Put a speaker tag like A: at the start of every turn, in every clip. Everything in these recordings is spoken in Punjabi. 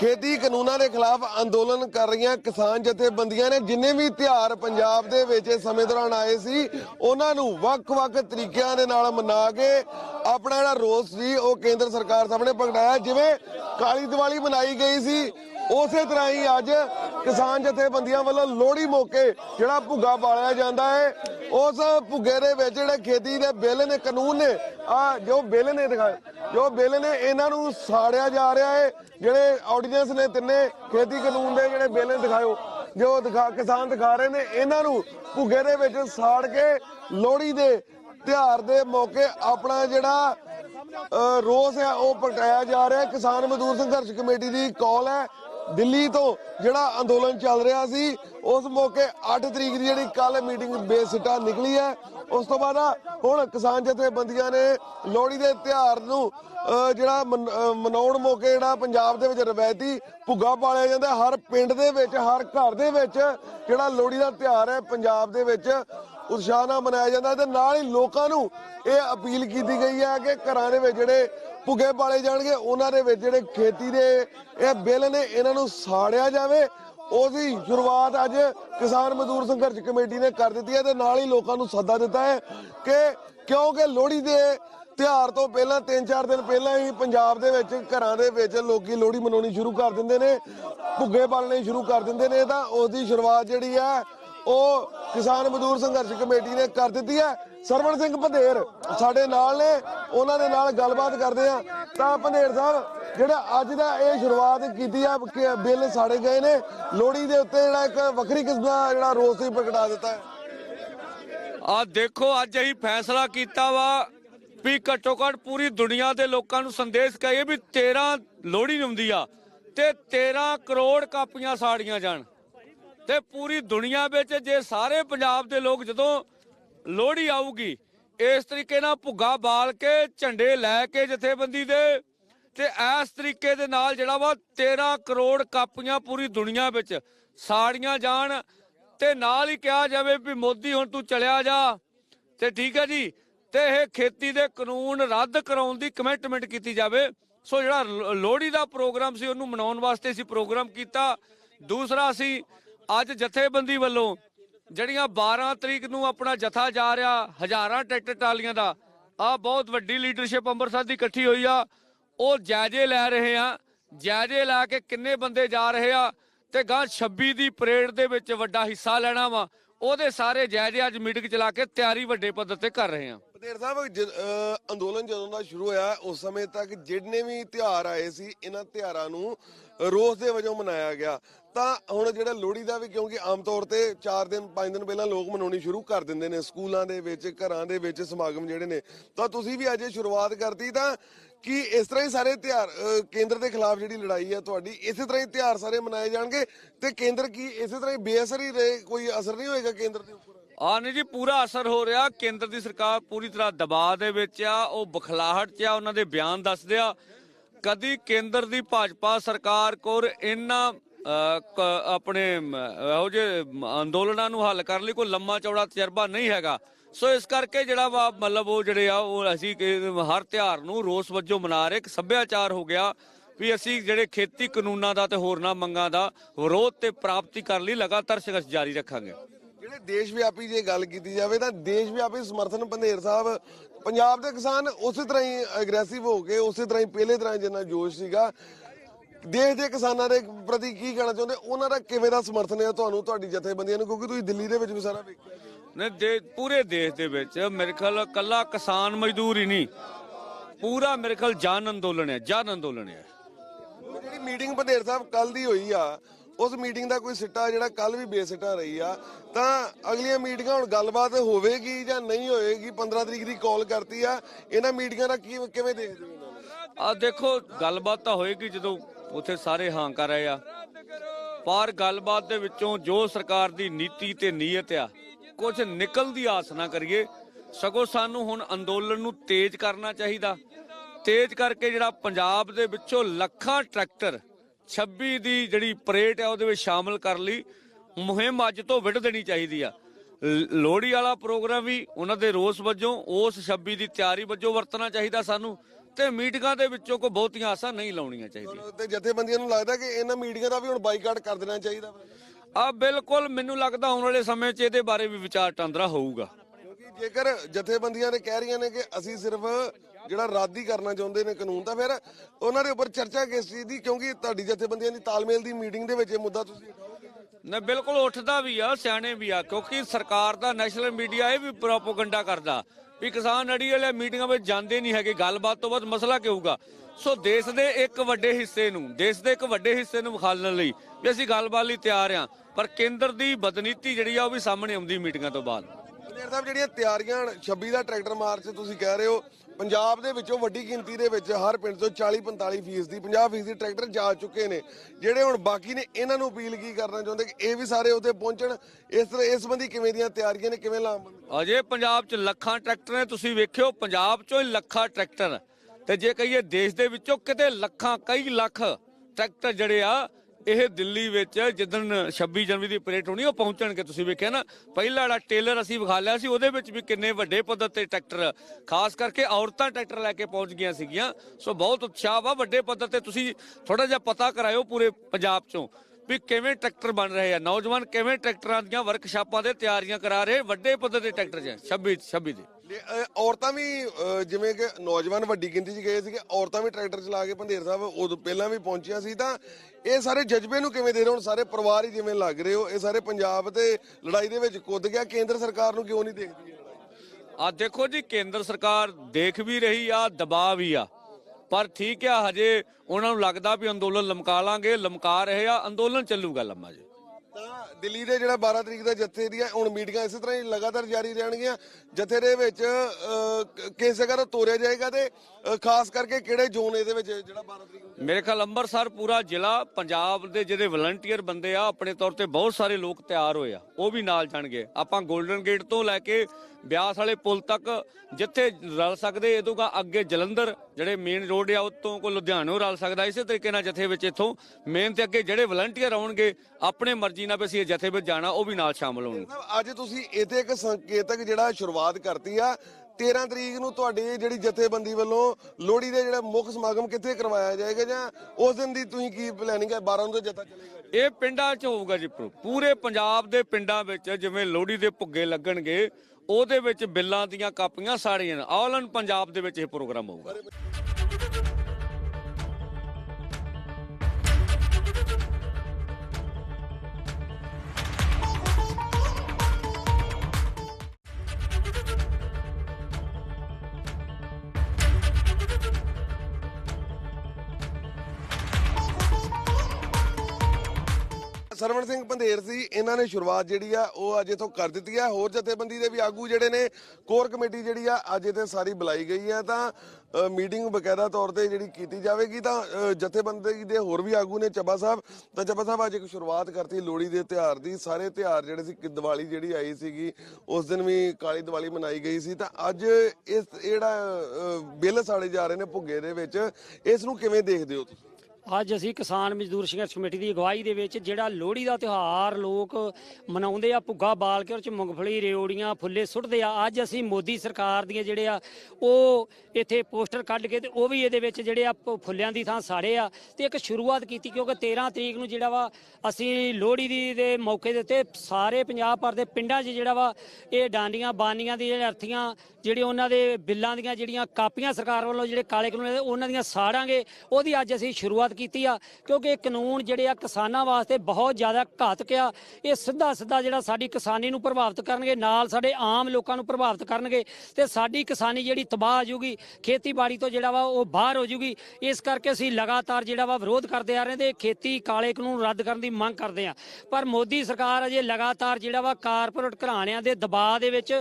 A: ਖੇਤੀ ਕਾਨੂੰਨਾਂ ਦੇ ਖਿਲਾਫ ਅੰਦੋਲਨ ਕਰ ਰਹੀਆਂ ਕਿਸਾਨ ਜਥੇਬੰਦੀਆਂ ਨੇ ਜਿੰਨੇ ਵੀ ਤਿਉਹਾਰ ਪੰਜਾਬ ਦੇ ਵਿੱਚ ਇਸ ਸਮੇਂ ਦੌਰਾਨ ਆਏ ਸੀ, ਉਹਨਾਂ ਨੂੰ ਵੱਖ-ਵੱਖ ਤਰੀਕਿਆਂ ਦੇ ਨਾਲ ਮਨਾ ਕੇ ਆਪਣਾ ਜਿਹੜਾ ਰੋਸ ਸੀ, ਉਹ ਕੇਂਦਰ ਸਰਕਾਰ ਸਾਹਮਣੇ ਪ੍ਰਗਟਾਇਆ। ਜਿਵੇਂ ਕਾਲੀ ਦੀਵਾਲੀ ਮਨਾਈ ਗਈ ਸੀ ਉਸੇ ਤਰ੍ਹਾਂ ਹੀ ਅੱਜ ਕਿਸਾਨ ਜਥੇਬੰਦੀਆਂ ਵੱਲੋਂ ਲੋਹੜੀ ਮੌਕੇ ਜਿਹੜਾ ਭੁੱਗਾ ਬਾਲਿਆ ਜਾਂਦਾ ਹੈ, ਉਸ ਭੁੱਗੇ ਦੇ ਵਿੱਚ ਜਿਹੜੇ ਖੇਤੀ ਦੇ ਬਿੱਲ ਨੇ, ਕਾਨੂੰਨ ਨੇ, ਆ ਜੋ ਬਿੱਲ ਨੇ ਦਿਖਾਏ ਜੋ ਬਿੱਲ ਨੇ, ਇਹਨਾਂ ਨੂੰ ਸਾੜਿਆ ਜਾ ਰਿਹਾ ਹੈ, ਜਿਹੜੇ ਆਰਡੀਨੈਂਸ ਨੇ ਤਿੰਨੇ ਖੇਤੀ ਕਾਨੂੰਨ ਦੇ ਜਿਹੜੇ ਬਿੱਲ ਨੇ ਦਿਖਾਇਓ, ਜੋ ਦਿਖਾ, ਕਿਸਾਨ ਦਿਖਾ ਰਹੇ ਨੇ, ਇਹਨਾਂ ਨੂੰ ਭੁੱਗੇ ਦੇ ਵਿੱਚ ਸਾੜ ਕੇ ਲੋਹੜੀ ਦੇ ਤਿਉਹਾਰ ਦੇ ਮੌਕੇ ਆਪਣਾ ਜਿਹੜਾ ਰੋਸ ਹੈ, ਉਹ ਪ੍ਰਗਟਾਇਆ ਜਾ ਰਿਹਾ ਕਿਸਾਨ ਮਜ਼ਦੂਰ ਸੰਘਰਸ਼ ਕਮੇਟੀ ਦੀ ਕਾਲ ਹੈ ਦਿੱਲੀ ਤੋਂ ਜਿਹੜਾ ਅੰਦੋਲਨ ਚੱਲ ਰਿਹਾ ਸੀ, ਉਸ ਮੌਕੇ 8 ਤਰੀਕ ਦੀ ਜਿਹੜੀ ਕੱਲ ਮੀਟਿੰਗ ਬੇਸਿੱਟਾ ਨਿਕਲੀ ਹੈ। ਉਸ ਤੋਂ ਬਾਅਦ ਹੁਣ ਕਿਸਾਨ ਜਥੇਬੰਦੀਆਂ ਨੇ ਲੋਹੜੀ ਦੇ ਤਿਉਹਾਰ ਨੂੰ ਜਿਹੜਾ ਮਨ- ਮਨਾਉਣ ਮੌਕੇ ਜਿਹੜਾ ਪੰਜਾਬ ਦੇ ਵਿੱਚ ਰਵਾਇਤੀ ਭੁੱਗਾ ਪਾਲਿਆ ਜਾਂਦਾ ਹਰ ਪਿੰਡ ਦੇ ਵਿੱਚ, ਹਰ ਘਰ ਦੇ ਵਿੱਚ ਜਿਹੜਾ ਲੋਹੜੀ ਦਾ ਤਿਉਹਾਰ ਹੈ, ਪੰਜਾਬ ਦੇ ਵਿੱਚ ਉਤਸ਼ਾਹ ਨਾਲ ਮਨਾਇਆ ਜਾਂਦਾ ਤੇ ਨਾਲ ਹੀ ਲੋਕਾਂ ਨੂੰ ਇਹ ਅਪੀਲ ਕੀਤੀ ਗਈ ਹੈ ਕਿ ਘਰਾਂ ਦੇ ਵਿੱਚ ਜਿਹੜੇ ਭੁੱਗੇ ਪਾਲੇ ਜਾਣਗੇ। ਉਹਨਾਂ ਦੇ ਵਿੱਚ ਜਿਹੜੇ ਖੇਤੀ ਦੇ ਇਹ ਬਿੱਲ ਨੇ, ਇਹਨਾਂ ਨੂੰ ਸਾੜਿਆ ਜਾਵੇ। ਉਹਦੀ ਸ਼ੁਰੂਆਤ ਅੱਜ ਕਿਸਾਨ ਮਜ਼ਦੂਰ ਸੰਘਰਸ਼ ਕਮੇਟੀ ਨੇ ਕਰ ਦਿੱਤੀ ਹੈ ਤੇ ਨਾਲ ਹੀ ਲੋਕਾਂ ਨੂੰ ਸੱਦਾ ਦਿੱਤਾ ਹੈ ਕਿ ਕਿਉਂਕਿ ਲੋਹੜੀ ਦੇ ਤਿਉਹਾਰ ਤੋਂ ਪਹਿਲਾਂ 3-4 ਦਿਨ ਪਹਿਲਾਂ ਹੀ ਪੰਜਾਬ ਦੇ ਵਿੱਚ, ਘਰਾਂ ਦੇ ਵਿੱਚ ਲੋਕੀ ਲੋਹੜੀ ਮਨਾਉਣੀ ਸ਼ੁਰੂ ਕਰ ਦਿੰਦੇ ਨੇ। ਭੁੱਗੇ ਬਾਲਣੇ ਸ਼ੁਰੂ ਕਰ ਦਿੰਦੇ ਨੇ ਤਾਂ ਉਸ ਦੀ ਸ਼ੁਰੂਆਤ ਜਿਹੜੀ ਹੈ ਉਹ ਕਿਸਾਨ ਮਜ਼ਦੂਰ ਸੰਘਰਸ਼ ਕਮੇਟੀ ਨੇ ਕਰ ਦਿੱਤੀ ਹੈ। ਸਰਵਣ ਸਿੰਘ ਪੰਧੇਰ ਸਾਡੇ ਨਾਲ ਨੇ, ਉਹਨਾਂ ਦੇ ਨਾਲ ਗੱਲਬਾਤ ਕਰਦੇ ਆ ਤਾਂ ਪੰਧੇਰ ਸਾਹਿਬ, ਜਿਹੜਾ ਅੱਜ ਦਾ ਇਹ ਸ਼ੁਰੂਆਤ ਕੀਤੀ ਆ ਕਿ ਬਿੱਲ ਸਾੜੇ ਗਏ ਨੇ, ਲੋਹੜੀ ਦੇ ਉੱਤੇ ਜਿਹੜਾ ਇੱਕ ਵੱਖਰੀ ਕਿਸਮ ਦਾ ਜਿਹੜਾ ਰੋਸ ਹੀ ਪ੍ਰਗਟਾ ਦਿੱਤਾ ਹੈ।
B: ਆ ਦੇਖੋ, ਅੱਜ ਅਸੀਂ ਫੈਸਲਾ ਕੀਤਾ ਵਾ ਵੀ ਘੱਟੋ ਘੱਟ ਪੂਰੀ ਦੁਨੀਆ ਦੇ ਲੋਕਾਂ ਨੂੰ ਸੰਦੇਸ਼ ਕਹੀਏ ਵੀ 13 ਲੋਹੜੀ ਹੁੰਦੀ ਆ ਤੇ 13 ਕਰੋੜ ਕਾਪੀਆਂ ਸਾੜੀਆਂ ਜਾਣ। ਤੇ ਪੂਰੀ ਦੁਨੀਆ ਵਿੱਚ ਜੇ ਸਾਰੇ ਪੰਜਾਬ ਦੇ ਲੋਕ ਜਦੋਂ ਲੋਹੜੀ ਆਊਗੀ, ਇਸ ਤਰੀਕੇ ਨਾਲ ਭੁੱਗਾ ਬਾਲ ਕੇ, ਝੰਡੇ ਲੈ ਕੇ ਜਥੇਬੰਦੀ ਦੇ ਤੇ ਇਸ ਤਰੀਕੇ ਦੇ ਨਾਲ ਜਿਹੜਾ ਵਾ 13 ਕਰੋੜ ਕਾਪੀਆਂ ਪੂਰੀ ਦੁਨੀਆ ਵਿੱਚ ਸਾੜੀਆਂ ਜਾਣ ਤੇ ਨਾਲ ਹੀ ਕਿਹਾ ਜਾਵੇ ਵੀ ਮੋਦੀ ਹੁਣ ਤੂੰ ਚਲਿਆ ਜਾ ਤੇ ਠੀਕ ਹੈ ਜੀ, ਤੇ ਇਹ ਖੇਤੀ ਦੇ ਕਾਨੂੰਨ ਰੱਦ ਕਰਾਉਣ ਦੀ ਕਮਿਟਮੈਂਟ ਕੀਤੀ ਜਾਵੇ। ਸੋ ਜਿਹੜਾ ਲੋਹੜੀ ਦਾ ਪ੍ਰੋਗਰਾਮ ਸੀ ਉਹਨੂੰ ਮਨਾਉਣ ਵਾਸਤੇ ਅਸੀਂ ਪ੍ਰੋਗਰਾਮ ਕੀਤਾ। ਦੂਸਰਾ ਸੀ ਅੱਜ ਜਥੇਬੰਦੀ ਵੱਲੋਂ ਜਿਹੜੀਆਂ 12 ਤਰੀਕ ਨੂੰ ਆਪਣਾ ਜਥਾ ਜਾ ਰਿਹਾ, ਹਜ਼ਾਰਾਂ ਟਰੈਕਟਰ ਟਾਲੀਆਂ ਦਾ ਆ ਬਹੁਤ ਵੱਡੀ ਲੀਡਰਸ਼ਿਪ ਅੰਮ੍ਰਿਤਸਰ ਦੀ ਇਕੱਠੀ ਹੋਈ ਆ। ਉਹ ਜਾਇਜ਼ੇ ਲੈ ਰਹੇ ਆ। ਜਾਇਜ਼ੇ ਲੈ ਕੇ ਕਿੰਨੇ ਬੰਦੇ ਜਾ ਰਹੇ ਆ ਤੇ ਗਾਂ 26 ਦੀ ਪਰੇਡ ਦੇ ਵਿੱਚ ਵੱਡਾ ਹਿੱਸਾ ਲੈਣਾ ਵਾ। ਉਹਦੇ ਸਾਰੇ ਜਾਇਜ਼ੇ ਅੱਜ ਮੀਟਿੰਗ ਚਲਾ ਕੇ ਤਿਆਰੀ ਵੱਡੇ ਪੱਧਰ ਤੇ ਕਰ ਰਹੇ ਆ
A: ਪਟੇਰ ਸਾਹਿਬ ਅੰਦੋਲਨ ਜਦੋਂ ਦਾ ਸ਼ੁਰੂ ਹੋਇਆ, ਉਸ ਸਮੇਂ ਤੱਕ ਜਿੰਨੇ ਵੀ ਤਿਉਹਾਰ ਆਏ ਸੀ, ਇਹਨਾਂ ਤਿਉਹਾਰਾਂ ਨੂੰ ਰੋਸ ਦੇ ਵਜੋਂ ਮਨਾਇਆ ਗਿਆ। ਤਾਂ ਹੁਣ ਜਿਹੜਾ ਲੋਹੜੀ ਦਾ ਵੀ ਕਿਉਂਕਿ ਆਮ ਤੌਰ ਤੇ 4 ਦਿਨ 5 ਦਿਨ ਪਹਿਲਾਂ ਲੋਕ ਮਨਾਉਣੀ ਸ਼ੁਰੂ ਕਰ ਦਿੰਦੇ ਨੇ, ਸਕੂਲਾਂ ਦੇ ਵਿੱਚ, ਘਰਾਂ ਦੇ ਵਿੱਚ ਸਮਾਗਮ ਜਿਹੜੇ ਨੇ। ਤਾਂ ਤੁਸੀਂ ਵੀ ਅੱਜ ਇਹ ਸ਼ੁਰੂਆਤ ਕਰਤੀ, ਤਾਂ ਕੀ ਇਸ ਤਰ੍ਹਾਂ ਹੀ ਸਾਰੇ ਤਿਉਹਾਰ ਕੇਂਦਰ ਦੇ ਖਿਲਾਫ ਜਿਹੜੀ ਲੜਾਈ ਹੈ ਤੁਹਾਡੀ ਇਸੇ ਤਰ੍ਹਾਂ ਹੀ ਤਿਉਹਾਰ ਸਾਰੇ ਮਨਾਏ ਜਾਣਗੇ। ਤੇ ਕੇਂਦਰ ਕੀ ਇਸੇ ਤਰ੍ਹਾਂ ਹੀ ਬੇਅਸਰ ਹੀ ਰਹੇ ਕੋਈ ਅਸਰ ਨਹੀਂ ਹੋਏਗਾ ਕੇਂਦਰ ਦੇ ਉੱਪਰ?
B: ਆ ਨਹੀਂ ਜੀ ਪੂਰਾ ਅਸਰ ਹੋ ਰਿਹਾ। ਕੇਂਦਰ ਦੀ ਸਰਕਾਰ ਪੂਰੀ ਤਰ੍ਹਾਂ ਦਬਾਅ ਦੇ ਵਿੱਚ ਆ ਉਹ ਬਖਲਾਹਟ 'ਚ ਆ ਉਹਨਾਂ ਦੇ ਬਿਆਨ ਦੱਸਦੇ ਆ। ਕਦੀ ਕੇਂਦਰ ਦੀ ਭਾਜਪਾ ਸਰਕਾਰ ਕੋਲ ਇਹਨਾਂ ਆਪਣੇ ਮ, ਇਹੋ ਅੰਦੋਲਨਾਂ ਨੂੰ ਹੱਲ ਕਰਨ ਲਈ ਕੋਈ ਲੰਮਾ ਚੌੜਾ ਤਜਰਬਾ ਨਹੀਂ ਹੈਗਾ। ਸੋ ਇਸ ਕਰਕੇ ਜਿਹੜਾ ਵਾ ਮਤਲਬ ਉਹ ਜਿਹੜੇ ਆ, ਉਹ ਅਸੀਂ ਹਰ ਤਿਉਹਾਰ ਨੂੰ ਰੋਸ ਵਜੋਂ ਮਨਾ ਰਹੇ, ਇੱਕ ਸੱਭਿਆਚਾਰ ਹੋ ਗਿਆ ਵੀ ਅਸੀਂ ਜਿਹੜੇ ਖੇਤੀ ਕਾਨੂੰਨਾਂ ਦਾ ਤੇ ਹੋਰਨਾਂ ਮੰਗਾਂ ਦਾ ਵਿਰੋਧ ਤੇ ਪ੍ਰਾਪਤੀ ਕਰਨ ਲਈ ਲਗਾਤਾਰ ਸੰਘਰਸ਼ ਜਾਰੀ ਰੱਖਾਂਗੇ।
A: ਜਿਹੜੇ ਦੇਸ਼ ਵਿਆਪੀ ਜੇ ਗੱਲ ਕੀਤੀ ਜਾਵੇ ਤਾਂ ਦੇਸ਼ ਵਿਆਪੀ ਸਮਰਥਨ ਪੰਧੇਰ ਸਾਹਿਬ, ਪੰਜਾਬ ਦੇ ਕਿਸਾਨ ਉਸੇ ਤਰ੍ਹਾਂ ਹੀ ਐਗਰੈਸਿਵ ਹੋ ਗਏ ਉਸੇ ਤਰ੍ਹਾਂ ਹੀ ਪਹਿਲੇ ਤਰ੍ਹਾਂ ਜਿੰਨਾ ਜੋਸ਼ ਸੀਗਾ। ਦੇਸ਼ ਦੇ ਕਿਸਾਨਾਂ ਦੇ ਪ੍ਰਤੀ ਕੀ ਕਹਿਣਾ ਚਾਹੁੰਦੇ? ਉਹਨਾਂ ਦਾ ਕਿਵੇਂ ਦਾ ਸਮਰਥਨ ਹੈ ਤੁਹਾਨੂੰ, ਤੁਹਾਡੀ ਜਥੇਬੰਦੀਆਂ ਨੂੰ, ਕਿਉਂਕਿ ਤੁਸੀਂ ਦਿੱਲੀ ਦੇ ਵਿੱਚ ਵੀ ਸਾਰਾ ਵੇਖਿਆ
B: ਨੇ ਦੇ ਪੂਰੇ ਦੇਸ਼ ਦੇ ਵਿੱਚ ਮੇਰੇ ਖਿਆਲ ਕੱਲਾ ਕਿਸਾਨ ਮਜ਼ਦੂਰ ਹੀ ਨਹੀਂ। ਪੂਰਾ ਮੇਰੇ ਖਿਆਲ ਜਨ ਅੰਦੋਲਨ ਹੈ ਜਨ ਅੰਦੋਲਨ ਹੈ।
A: ਜਿਹੜੀ ਮੀਟਿੰਗ ਪੰਧੇਰ ਸਾਹਿਬ ਕੱਲ ਦੀ ਹੋਈ ਆ ਉਸ ਮੀਟਿੰਗ ਦਾ ਕੋਈ ਸਿੱਟਾ ਜਿਹੜਾ ਕੱਲ ਵੀ ਬੇਸਿੱਟਾ ਰਹੀ ਆ ਤਾਂ ਅਗਲੀਆਂ ਮੀਟਿੰਗਾਂ ਹੁਣ ਗੱਲਬਾਤ ਹੋਵੇਗੀ ਜਾਂ ਨਹੀਂ ਹੋਏਗੀ 15 ਤਰੀਕ ਦੀ ਕਾਲ ਕਰਤੀ ਆ ਇਹਨਾਂ ਮੀਟਿੰਗਾਂ ਦਾ ਕੀ ਕਿਵੇਂ ਦੇਖਦੇ ਹੋ
B: ਆ ਦੇਖੋ ਗੱਲਬਾਤ ਤਾਂ ਹੋਏਗੀ ਜਦੋਂ ਉੱਥੇ ਸਾਰੇ ਹਾਂ ਕਰ ਰਹੇ ਆ। ਪਰ ਗੱਲਬਾਤ ਦੇ ਵਿੱਚੋਂ ਜੋ ਸਰਕਾਰ ਦੀ ਨੀਤੀ ਤੇ ਨੀਅਤ ਆ ਕੁਝ ਨਿਕਲ ਦੀ ਆਸ ਨਾ ਕਰੀਏ। ਸਗੋਂ ਸਾਨੂੰ ਹੁਣ ਅੰਦੋਲਨ ਨੂੰ ਤੇਜ਼ ਕਰਨਾ ਚਾਹੀਦਾ। ਤੇਜ਼ ਕਰਕੇ ਜਿਹੜਾ ਪੰਜਾਬ ਦੇ ਵਿੱਚੋਂ ਲੱਖਾਂ ਟਰੈਕਟਰ 26 ਦੀ ਜਿਹੜੀ ਪਰੇਡ ਆ, ਉਹਦੇ ਵਿੱਚ ਸ਼ਾਮਲ ਕਰ ਲਈ। ਮੁਹਿੰਮ ਅੱਜ ਤੋਂ ਵਿੱਢ ਦੇਣੀ ਚਾਹੀਦੀ ਆ। ਲੋਹੜੀ ਵਾਲਾ ਪ੍ਰੋਗਰਾਮ ਵੀ ਉਹਨਾਂ ਦੇ ਰੋਸ ਵਜੋਂ, ਉਸ 26 ਦੀ ਤਿਆਰੀ ਵਜੋਂ ਵਰਤਣਾ ਚਾਹੀਦਾ ਸਾਨੂੰ। ਤੇ ਮੀਟਿੰਗਾਂ ਦੇ ਵਿੱਚੋਂ ਕੋਈ ਬਹੁਤੀਆਂ ਆਸਾਂ ਨਹੀਂ ਲਾਉਣੀਆਂ ਚਾਹੀਦੀਆਂ।
A: ਤੇ ਜਥੇਬੰਦੀਆਂ ਨੂੰ ਲੱਗਦਾ ਕਿ ਇਹਨਾਂ ਮੀਟਿੰਗਾਂ ਦਾ ਵੀ ਹੁਣ ਬਾਈਕਾਟ ਕਰ ਦੇਣਾ ਚਾਹੀਦਾ।
B: ਆ ਬਿਲਕੁਲ ਮੈਨੂੰ ਲੱਗਦਾ ਆਉਣ ਵਾਲੇ ਸਮੇਂ 'ਚ ਇਹਦੇ ਬਾਰੇ ਵੀ ਵਿਚਾਰ ਟਾਂਦਰਾ ਹੋਊਗਾ।
A: ਕਿਉਂਕਿ ਜੇਕਰ ਜਥੇਬੰਦੀਆਂ ਨੇ ਕਹਿ ਰਹੀਆਂ ਨੇ ਕਿ ਅਸੀਂ ਸਿਰਫ ਜਿਹੜਾ ਰੱਦ ਕਰਨਾ ਚਾਹੁੰਦੇ ਨੇ ਕਾਨੂੰਨ ਤਾਂ ਫਿਰ ਉਹਨਾਂ ਦੇ ਉੱਪਰ ਚਰਚਾ ਕਿਸ ਚੀਜ਼ ਦੀ? ਕਿਉਂਕਿ ਤੁਹਾਡੀ ਜਥੇਬੰਦੀਆਂ ਦੀ ਤਾਲਮੇਲ ਦੀ ਮੀਟਿੰਗ ਦੇ ਵਿੱਚ ਇਹ ਮੁੱਦਾ ਤੁਸੀਂ ਉਠਾਓਗੇ
B: ਨਾ ਬਿਲਕੁਲ ਉੱਠਦਾ ਵੀ ਆ ਸਿਆਣੇ ਵੀ ਆ ਕਿਉਂਕਿ ਸਰਕਾਰ ਦਾ ਨੈਸ਼ਨਲ ਮੀਡੀਆ ਇਹ ਵੀ ਪ੍ਰੋਪਗੈਂਡਾ ਕਰਦਾ ਵੀ ਕਿਸਾਨ ਅੜੀ ਵਾਲੇ ਮੀਟਿੰਗਾਂ ਵਿੱਚ ਜਾਂਦੇ ਨਹੀਂ ਹੈਗੇ ਗੱਲਬਾਤ ਤੋਂ ਬਾਅਦ ਮਸਲਾ ਕੀ ਹੋਊਗਾ? ਸੋ ਦੇਸ਼ ਦੇ ਇੱਕ ਵੱਡੇ ਹਿੱਸੇ ਨੂੰ ਦੇਸ਼ ਦੇ ਇੱਕ ਵੱਡੇ ਹਿੱਸੇ ਨੂੰ ਵਿਖਾਲਣ ਲਈ ਵੀ ਅਸੀਂ ਗੱਲਬਾਤ ਲਈ ਤਿਆਰ ਆ ਪਰ ਕੇਂਦਰ ਦੀ ਬਦਨੀਤੀ ਜਿਹੜੀ ਆ ਉਹ ਵੀ ਸਾਹਮਣੇ ਆਉਂਦੀ ਮੀਟਿੰਗਾਂ ਤੋਂ ਬਾਅਦ।
A: ਇੰਜੀਨੀਅਰ ਸਾਹਿਬ ਜਿਹੜੀਆਂ ਤਿਆਰੀਆਂ 26 ਦਾ ਟਰੈਕਟਰ ਮਾਰਚ ਤੁਸੀਂ ਕਹਿ ਰਹੇ ਹੋ ਪੰਜਾਬ ਦੇ ਵਿੱਚੋਂ ਵੱਡੀ ਗਿਣਤੀ ਦੇ ਵਿੱਚ ਹਰ ਪਿੰਡ ਤੋਂ 40 45 ਫੀਸਦੀ 50 ਫੀਸਦੀ ਟਰੈਕਟਰ ਜਾ ਚੁੱਕੇ ਨੇ। ਜਿਹੜੇ ਹੁਣ ਬਾਕੀ ਨੇ ਇਹਨਾਂ ਨੂੰ ਅਪੀਲ ਕੀ ਕਰਨਾ ਚਾਹੁੰਦੇ ਕਿ ਇਹ ਵੀ ਸਾਰੇ ਉੱਥੇ ਪਹੁੰਚਣ? ਇਸ ਤਰ੍ਹਾਂ ਇਸ ਸੰਬੰਧੀ ਕਿਵੇਂ ਦੀਆਂ ਤਿਆਰੀਆਂ ਨੇ ਕਿਵੇਂ ਲਾਮਬੰਦ?
B: ਅਜੇ ਪੰਜਾਬ 'ਚ ਲੱਖਾਂ ਟਰੈਕਟਰ ਨੇ ਤੁਸੀਂ ਵੇਖਿਓ ਪੰਜਾਬ 'ਚੋਂ ਹੀ ਲੱਖਾਂ ਟਰੈਕਟਰ ਤੇ ਜੇ ਕਹੀਏ ਦੇਸ਼ ਦੇ ਵਿੱਚੋਂ ਕਿਤੇ ਲੱਖਾਂ, ਕਈ ਲੱਖ ਟਰੈਕਟਰ ਜਿਹੜੇ ਆ, ਇਹ ਦਿੱਲੀ ਵਿੱਚ ਜਿੱਦਣ 26 ਜਨਵਰੀ ਦੀ ਪਰੇਡ ਹੋਣੀ, ਉਹ ਪਹੁੰਚਣਗੇ। ਤੁਸੀਂ ਵੇਖਿਆ ਨਾ, ਪਹਿਲਾ ਜਿਹੜਾ ਟੇਲਰ ਅਸੀਂ ਵਿਖਾ ਲਿਆ ਸੀ, ਉਹਦੇ ਵਿੱਚ ਵੀ ਕਿੰਨੇ ਵੱਡੇ ਪੱਧਰ ਤੇ ਟਰੈਕਟਰ, ਖਾਸ ਕਰਕੇ ਔਰਤਾਂ ਟਰੈਕਟਰ ਲੈ ਕੇ ਪਹੁੰਚ ਗਈਆਂ ਸੀਗੀਆਂ। ਸੋ ਬਹੁਤ ਉਤਸ਼ਾਹ ਵਾ, ਵੱਡੇ ਪੱਧਰ ਤੇ ਤੁਸੀਂ ਥੋੜਾ ਜਿਹਾ ਪਤਾ ਕਰਾਇਓ ਪੂਰੇ ਪੰਜਾਬ 'ਚੋਂ ਵੀ ਕਿਵੇਂ ਟਰੈਕਟਰ ਬਣ ਰਹੇ ਆ। ਨੌਜਵਾਨ ਕਿਵੇਂ ਟਰੈਕਟਰਾਂ ਦੀਆਂ ਵਰਕਸ਼ਾਪਾਂ ਦੇ ਤਿਆਰੀਆਂ ਕਰਾ ਰਹੇ, ਵੱਡੇ ਪੱਧਰ ਤੇ ਟਰੈਕਟਰ 'ਚ 26 26 ਦੇ।
A: ਔਰਤਾਂ ਵੀ ਜਿਵੇਂ ਕਿ ਨੌਜਵਾਨ ਵੱਡੀ ਗਿਣਤੀ 'ਚ ਗਏ ਸੀਗੇ ਔਰਤਾਂ ਵੀ ਟਰੈਕਟਰ ਚਲਾ ਕੇ ਭੰਦੇਰ ਸਾਹਿਬ ਉਦੋਂ ਪਹਿਲਾਂ ਵੀ ਪਹੁੰਚੀਆਂ ਸੀ ਤਾਂ ਇਹ ਸਾਰੇ ਜਜ਼ਬੇ ਨੂੰ ਕਿਵੇਂ ਦੇ ਰਹੇ ਹੋ? ਹੁਣ ਸਾਰੇ ਪਰਿਵਾਰ ਹੀ ਜਿਵੇਂ ਲੱਗ ਰਹੇ ਹੋ? ਇਹ ਸਾਰੇ ਪੰਜਾਬ ਤੇ ਲੜਾਈ ਦੇ ਵਿੱਚ ਕੁੱਦ ਗਿਆ? ਕੇਂਦਰ ਸਰਕਾਰ ਨੂੰ ਕਿਉਂ ਨਹੀਂ ਦੇਖਦੀ
B: ਆ ਦੇਖੋ ਜੀ ਕੇਂਦਰ ਸਰਕਾਰ ਦੇਖ ਵੀ ਰਹੀ ਆ ਦਬਾਅ ਵੀ ਆ। ਪਰ ਠੀਕ ਆ ਹਜੇ ਉਹਨਾਂ ਨੂੰ ਲੱਗਦਾ ਵੀ ਅੰਦੋਲਨ ਲਮਕਾ ਲਾਂਗੇ ਲਮਕਾ ਰਹੇ ਆ ਅੰਦੋਲਨ ਚੱਲੂਗਾ ਲੰਮਾ ਜੀ
A: ਤਾਂ ਦਿੱਲੀ ਦੇ ਜਿਹੜਾ 12 ਤਰੀਕ ਦਾ ਜਥੇ ਦੀਆਂ ਹੁਣ ਮੀਟਿੰਗਾਂ ਇਸੇ ਤਰ੍ਹਾਂ ਹੀ ਲਗਾਤਾਰ ਜਾਰੀ ਰਹਿਣਗੀਆਂ। ਜੱਥੇ ਦੇ ਵਿੱਚ ਕਿਸ ਜਗ੍ਹਾ ਤੋਂ ਤੋਰਿਆ ਜਾਏਗਾ ਤੇ ਖਾਸ ਕਰਕੇ ਕਿਹੜੇ ਜ਼ੋਨ ਇਹਦੇ ਵਿੱਚ ਜਿਹੜਾ 12 ਤਰੀਕ ਨੂੰ
B: ਮੇਰੇ ਖਿਆਲ ਅੰਮ੍ਰਿਤਸਰ, ਪੂਰਾ ਜ਼ਿਲ੍ਹਾ, ਪੰਜਾਬ ਦੇ ਜਿਹੜੇ ਵਲੰਟੀਅਰ ਬੰਦੇ ਆ, ਆਪਣੇ ਤੌਰ ਤੇ ਬਹੁਤ ਸਾਰੇ ਲੋਕ ਤਿਆਰ ਹੋਏ ਆ। ਉਹ ਵੀ ਨਾਲ ਜਾਣਗੇ। ਆਪਾਂ 골ਡਨ ਗੇਟ ਤੋਂ ਲੈ ਕੇ ਬਿਆਸ ਵਾਲੇ ਪੁਲ ਤੱਕ ਜਿੱਥੇ ਰਲ ਸਕਦੇ ਇਹ ਤੋਂ ਅੱਗੇ ਜਲੰਧਰ, ਜਿਹੜੇ ਮੇਨ ਰੋਡ ਆ, ਉਤੋਂ ਕੋ ਲੁਧਿਆਣੋਂ ਰਲ ਸਕਦਾ। ਇਸੇ ਤਰੀਕੇ ਨਾਲ ਜਥੇ ਵਿੱਚ ਇੱਥੋਂ ਮੇਨ ਤੇ ਅੱਗੇ ਜਿਹੜੇ ਵਲੰਟੀਅਰ ਆਉਣਗੇ, ਆਪਣੇ ਮਰਜ਼ੀ ਨਾਲ ਵੀ ਅਸੀਂ ਜਥੇ ਵਿੱਚ ਜਾਣਾ ਉਹ ਵੀ ਨਾਲ ਸ਼ਾਮਲ ਹੋਣਗੇ।
A: ਸਾਹਿਬ ਅੱਜ ਤੁਸੀਂ ਇੱਥੇ ਇੱਕ ਸੰਕੇਤਕ ਜਿਹੜਾ ਸ਼ੁਰੂਆਤ ਕਰਤੀ ਆ 13 ਤਰੀਕ ਨੂੰ ਤੁਹਾਡੀ ਜਿਹੜੀ ਜਥੇਬੰਦੀ ਵੱਲੋਂ ਲੋਹੜੀ ਦੇ ਜਿਹੜਾ ਮੁੱਖ ਸਮਾਗਮ ਕਿੱਥੇ ਕਰਵਾਇਆ ਜਾਏਗਾ ਜਾਂ ਉਸ ਦਿਨ ਦੀ ਤੁਸੀਂ ਕੀ ਪਲੈਨਿੰਗ ਹੈ 12 ਨੂੰ ਜਥਾ ਚੱਲੇਗਾ।
B: ਇਹ ਪਿੰਡਾਂ 'ਚ ਹੋਊਗਾ ਜੀ ਪ੍ਰੋ- ਪੂਰੇ ਪੰਜਾਬ ਦੇ ਪਿੰਡਾਂ ਵਿੱਚ ਜਿਵੇਂ ਲੋਹੜੀ ਦੇ ਭੁੱਗੇ ਲੱਗਣਗੇ ਉਹਦੇ ਵਿੱਚ ਬਿੱਲਾਂ ਦੀਆਂ ਕਾਪੀਆਂ ਸਾੜੀਆਂ ਆਲ ਇਨ ਪੰਜਾਬ ਦੇ ਵਿੱਚ ਇਹ ਪ੍ਰੋਗਰਾਮ ਹੋਊਗਾ।
A: ਸਰਵਣ ਸਿੰਘ ਪੰਧੇਰ ਸੀ, ਇਹਨਾਂ ਨੇ ਸ਼ੁਰੂਆਤ ਜਿਹੜੀ ਆ, ਉਹ ਅੱਜ ਇਥੋਂ ਕਰ ਦਿੱਤੀ ਹੈ ਹੋਰ ਜਥੇਬੰਦੀ ਦੇ ਵੀ ਆਗੂ ਜਿਹੜੇ ਨੇ, ਕੋਰ ਕਮੇਟੀ ਜਿਹੜੀ ਆ, ਅੱਜ ਇੱਥੇ ਸਾਰੀ ਬੁਲਾਈ ਗਈ ਹੈ ਤਾਂ ਮੀਟਿੰਗ ਬਕਾਇਦਾ ਤੌਰ ਤੇ ਜਿਹੜੀ ਕੀਤੀ ਜਾਵੇਗੀ, ਤਾਂ ਜਥੇਬੰਦੀ ਦੇ ਹੋਰ ਵੀ ਆਗੂ ਨੇ ਚੱਬਾ ਸਾਹਿਬ, ਤਾਂ ਚੱਬਾ ਸਾਹਿਬ ਅੱਜ ਇੱਕ ਸ਼ੁਰੂਆਤ ਕਰਤੀ ਲੋਹੜੀ ਦੇ ਤਿਉਹਾਰ ਦੀ। ਸਾਰੇ ਤਿਉਹਾਰ ਜਿਹੜੇ ਸੀ ਦੀਵਾਲੀ ਜਿਹੜੀ ਆਈ ਸੀਗੀ, ਉਸ ਦਿਨ ਵੀ ਕਾਲੀ ਦੀਵਾਲੀ ਮਨਾਈ ਗਈ ਸੀ। ਤਾਂ ਅੱਜ ਇਸ, ਜਿਹੜਾ ਬਿੱਲ ਸਾੜੇ ਜਾ ਰਹੇ ਨੇ ਭੁੱਗੇ ਦੇ ਵਿੱਚ, ਇਸ ਨੂੰ ਕਿਵੇਂ ਦੇਖਦੇ ਹੋ ਤੁਸੀਂ?
C: ਅੱਜ ਅਸੀਂ ਕਿਸਾਨ ਮਜ਼ਦੂਰ ਸੰਘਰਸ਼ ਕਮੇਟੀ ਦੀ ਅਗਵਾਈ ਦੇ ਵਿੱਚ ਜਿਹੜਾ ਲੋਹੜੀ ਦਾ ਤਿਉਹਾਰ ਲੋਕ ਮਨਾਉਂਦੇ ਆ ਭੁੱਗਾ ਬਾਲ ਕੇ ਉਹ ਚ ਮੂੰਗਫਲੀ ਰੇਉੜੀਆਂ ਫੁੱਲੇ ਸੁੱਟਦੇ ਆ। ਅੱਜ ਅਸੀਂ ਮੋਦੀ ਸਰਕਾਰ ਦੀਆਂ ਜਿਹੜੇ ਆ ਉਹ ਇੱਥੇ ਪੋਸਟਰ ਕੱਢ ਕੇ ਤੇ ਉਹ ਵੀ ਇਹਦੇ ਵਿੱਚ ਜਿਹੜੇ ਆ ਪ- ਫੁੱਲਿਆਂ ਦੀ ਥਾਂ ਸਾੜੇ ਆ। ਤੇ ਇੱਕ ਸ਼ੁਰੂਆਤ ਕੀਤੀ ਕਿਉਂਕਿ 13 ਤਰੀਕ ਨੂੰ ਜਿਹੜਾ ਵਾ ਅਸੀਂ ਲੋਹੜੀ ਦੀ ਦੇ ਮੌਕੇ ਦੇ ਉੱਤੇ ਸਾਰੇ ਪੰਜਾਬ ਭਰ ਦੇ ਪਿੰਡਾਂ 'ਚ ਜਿਹੜਾ ਵਾ ਇਹ ਡਾਂਡੀਆਂ ਬਾਨੀਆਂ ਦੀ ਜਿਹੜੇ ਅਰਥੀਆਂ ਜਿਹੜੇ ਉਹਨਾਂ ਦੇ ਬਿੱਲਾਂ ਦੀਆਂ ਜਿਹੜੀਆਂ ਕਾਪੀਆਂ ਸਰਕਾਰ ਵੱਲੋਂ ਜਿਹੜੇ ਕਾਲੇ ਕਾਨੂੰਨ ਨੇ, ਉਹਨਾਂ ਦੀਆਂ ਸਾੜਾਂਗੇ। ਉਹਦੀ ਅੱਜ ਅਸੀਂ ਸ਼ੁਰੂਆਤ ਕੀਤੀ ਆ, ਕਿਉਂਕਿ ਇਹ ਕਾਨੂੰਨ ਜਿਹੜੇ ਆ ਕਿਸਾਨਾਂ ਵਾਸਤੇ ਬਹੁਤ ਜ਼ਿਆਦਾ ਘਾਤਕ ਆ। ਇਹ ਸਿੱਧਾ ਸਿੱਧਾ ਜਿਹੜਾ ਸਾਡੀ ਕਿਸਾਨੀ ਨੂੰ ਪ੍ਰਭਾਵਿਤ ਕਰਨਗੇ, ਨਾਲ ਸਾਡੇ ਆਮ ਲੋਕਾਂ ਨੂੰ ਪ੍ਰਭਾਵਿਤ ਕਰਨਗੇ ਤੇ ਸਾਡੀ ਕਿਸਾਨੀ ਜਿਹੜੀ ਤਬਾਹ ਹੋ ਜੂਗੀ, ਖੇਤੀਬਾੜੀ ਤੋਂ ਜਿਹੜਾ ਵਾ ਉਹ ਬਾਹਰ ਹੋ ਜੂਗੀ। ਇਸ ਕਰਕੇ ਅਸੀਂ ਲਗਾਤਾਰ ਜਿਹੜਾ ਵਾ ਵਿਰੋਧ ਕਰਦੇ ਆ ਰਹੇ ਤੇ ਖੇਤੀ ਕਾਲੇ ਕਾਨੂੰਨ ਰੱਦ ਕਰਨ ਦੀ ਮੰਗ ਕਰਦੇ ਆ। ਪਰ ਮੋਦੀ ਸਰਕਾਰ ਅਜੇ ਲਗਾਤਾਰ ਜਿਹੜਾ ਵਾ ਕਾਰਪੋਰੇਟ ਘਰਾਣਿਆਂ ਦੇ ਦਬਾਅ ਦੇ ਵਿੱਚ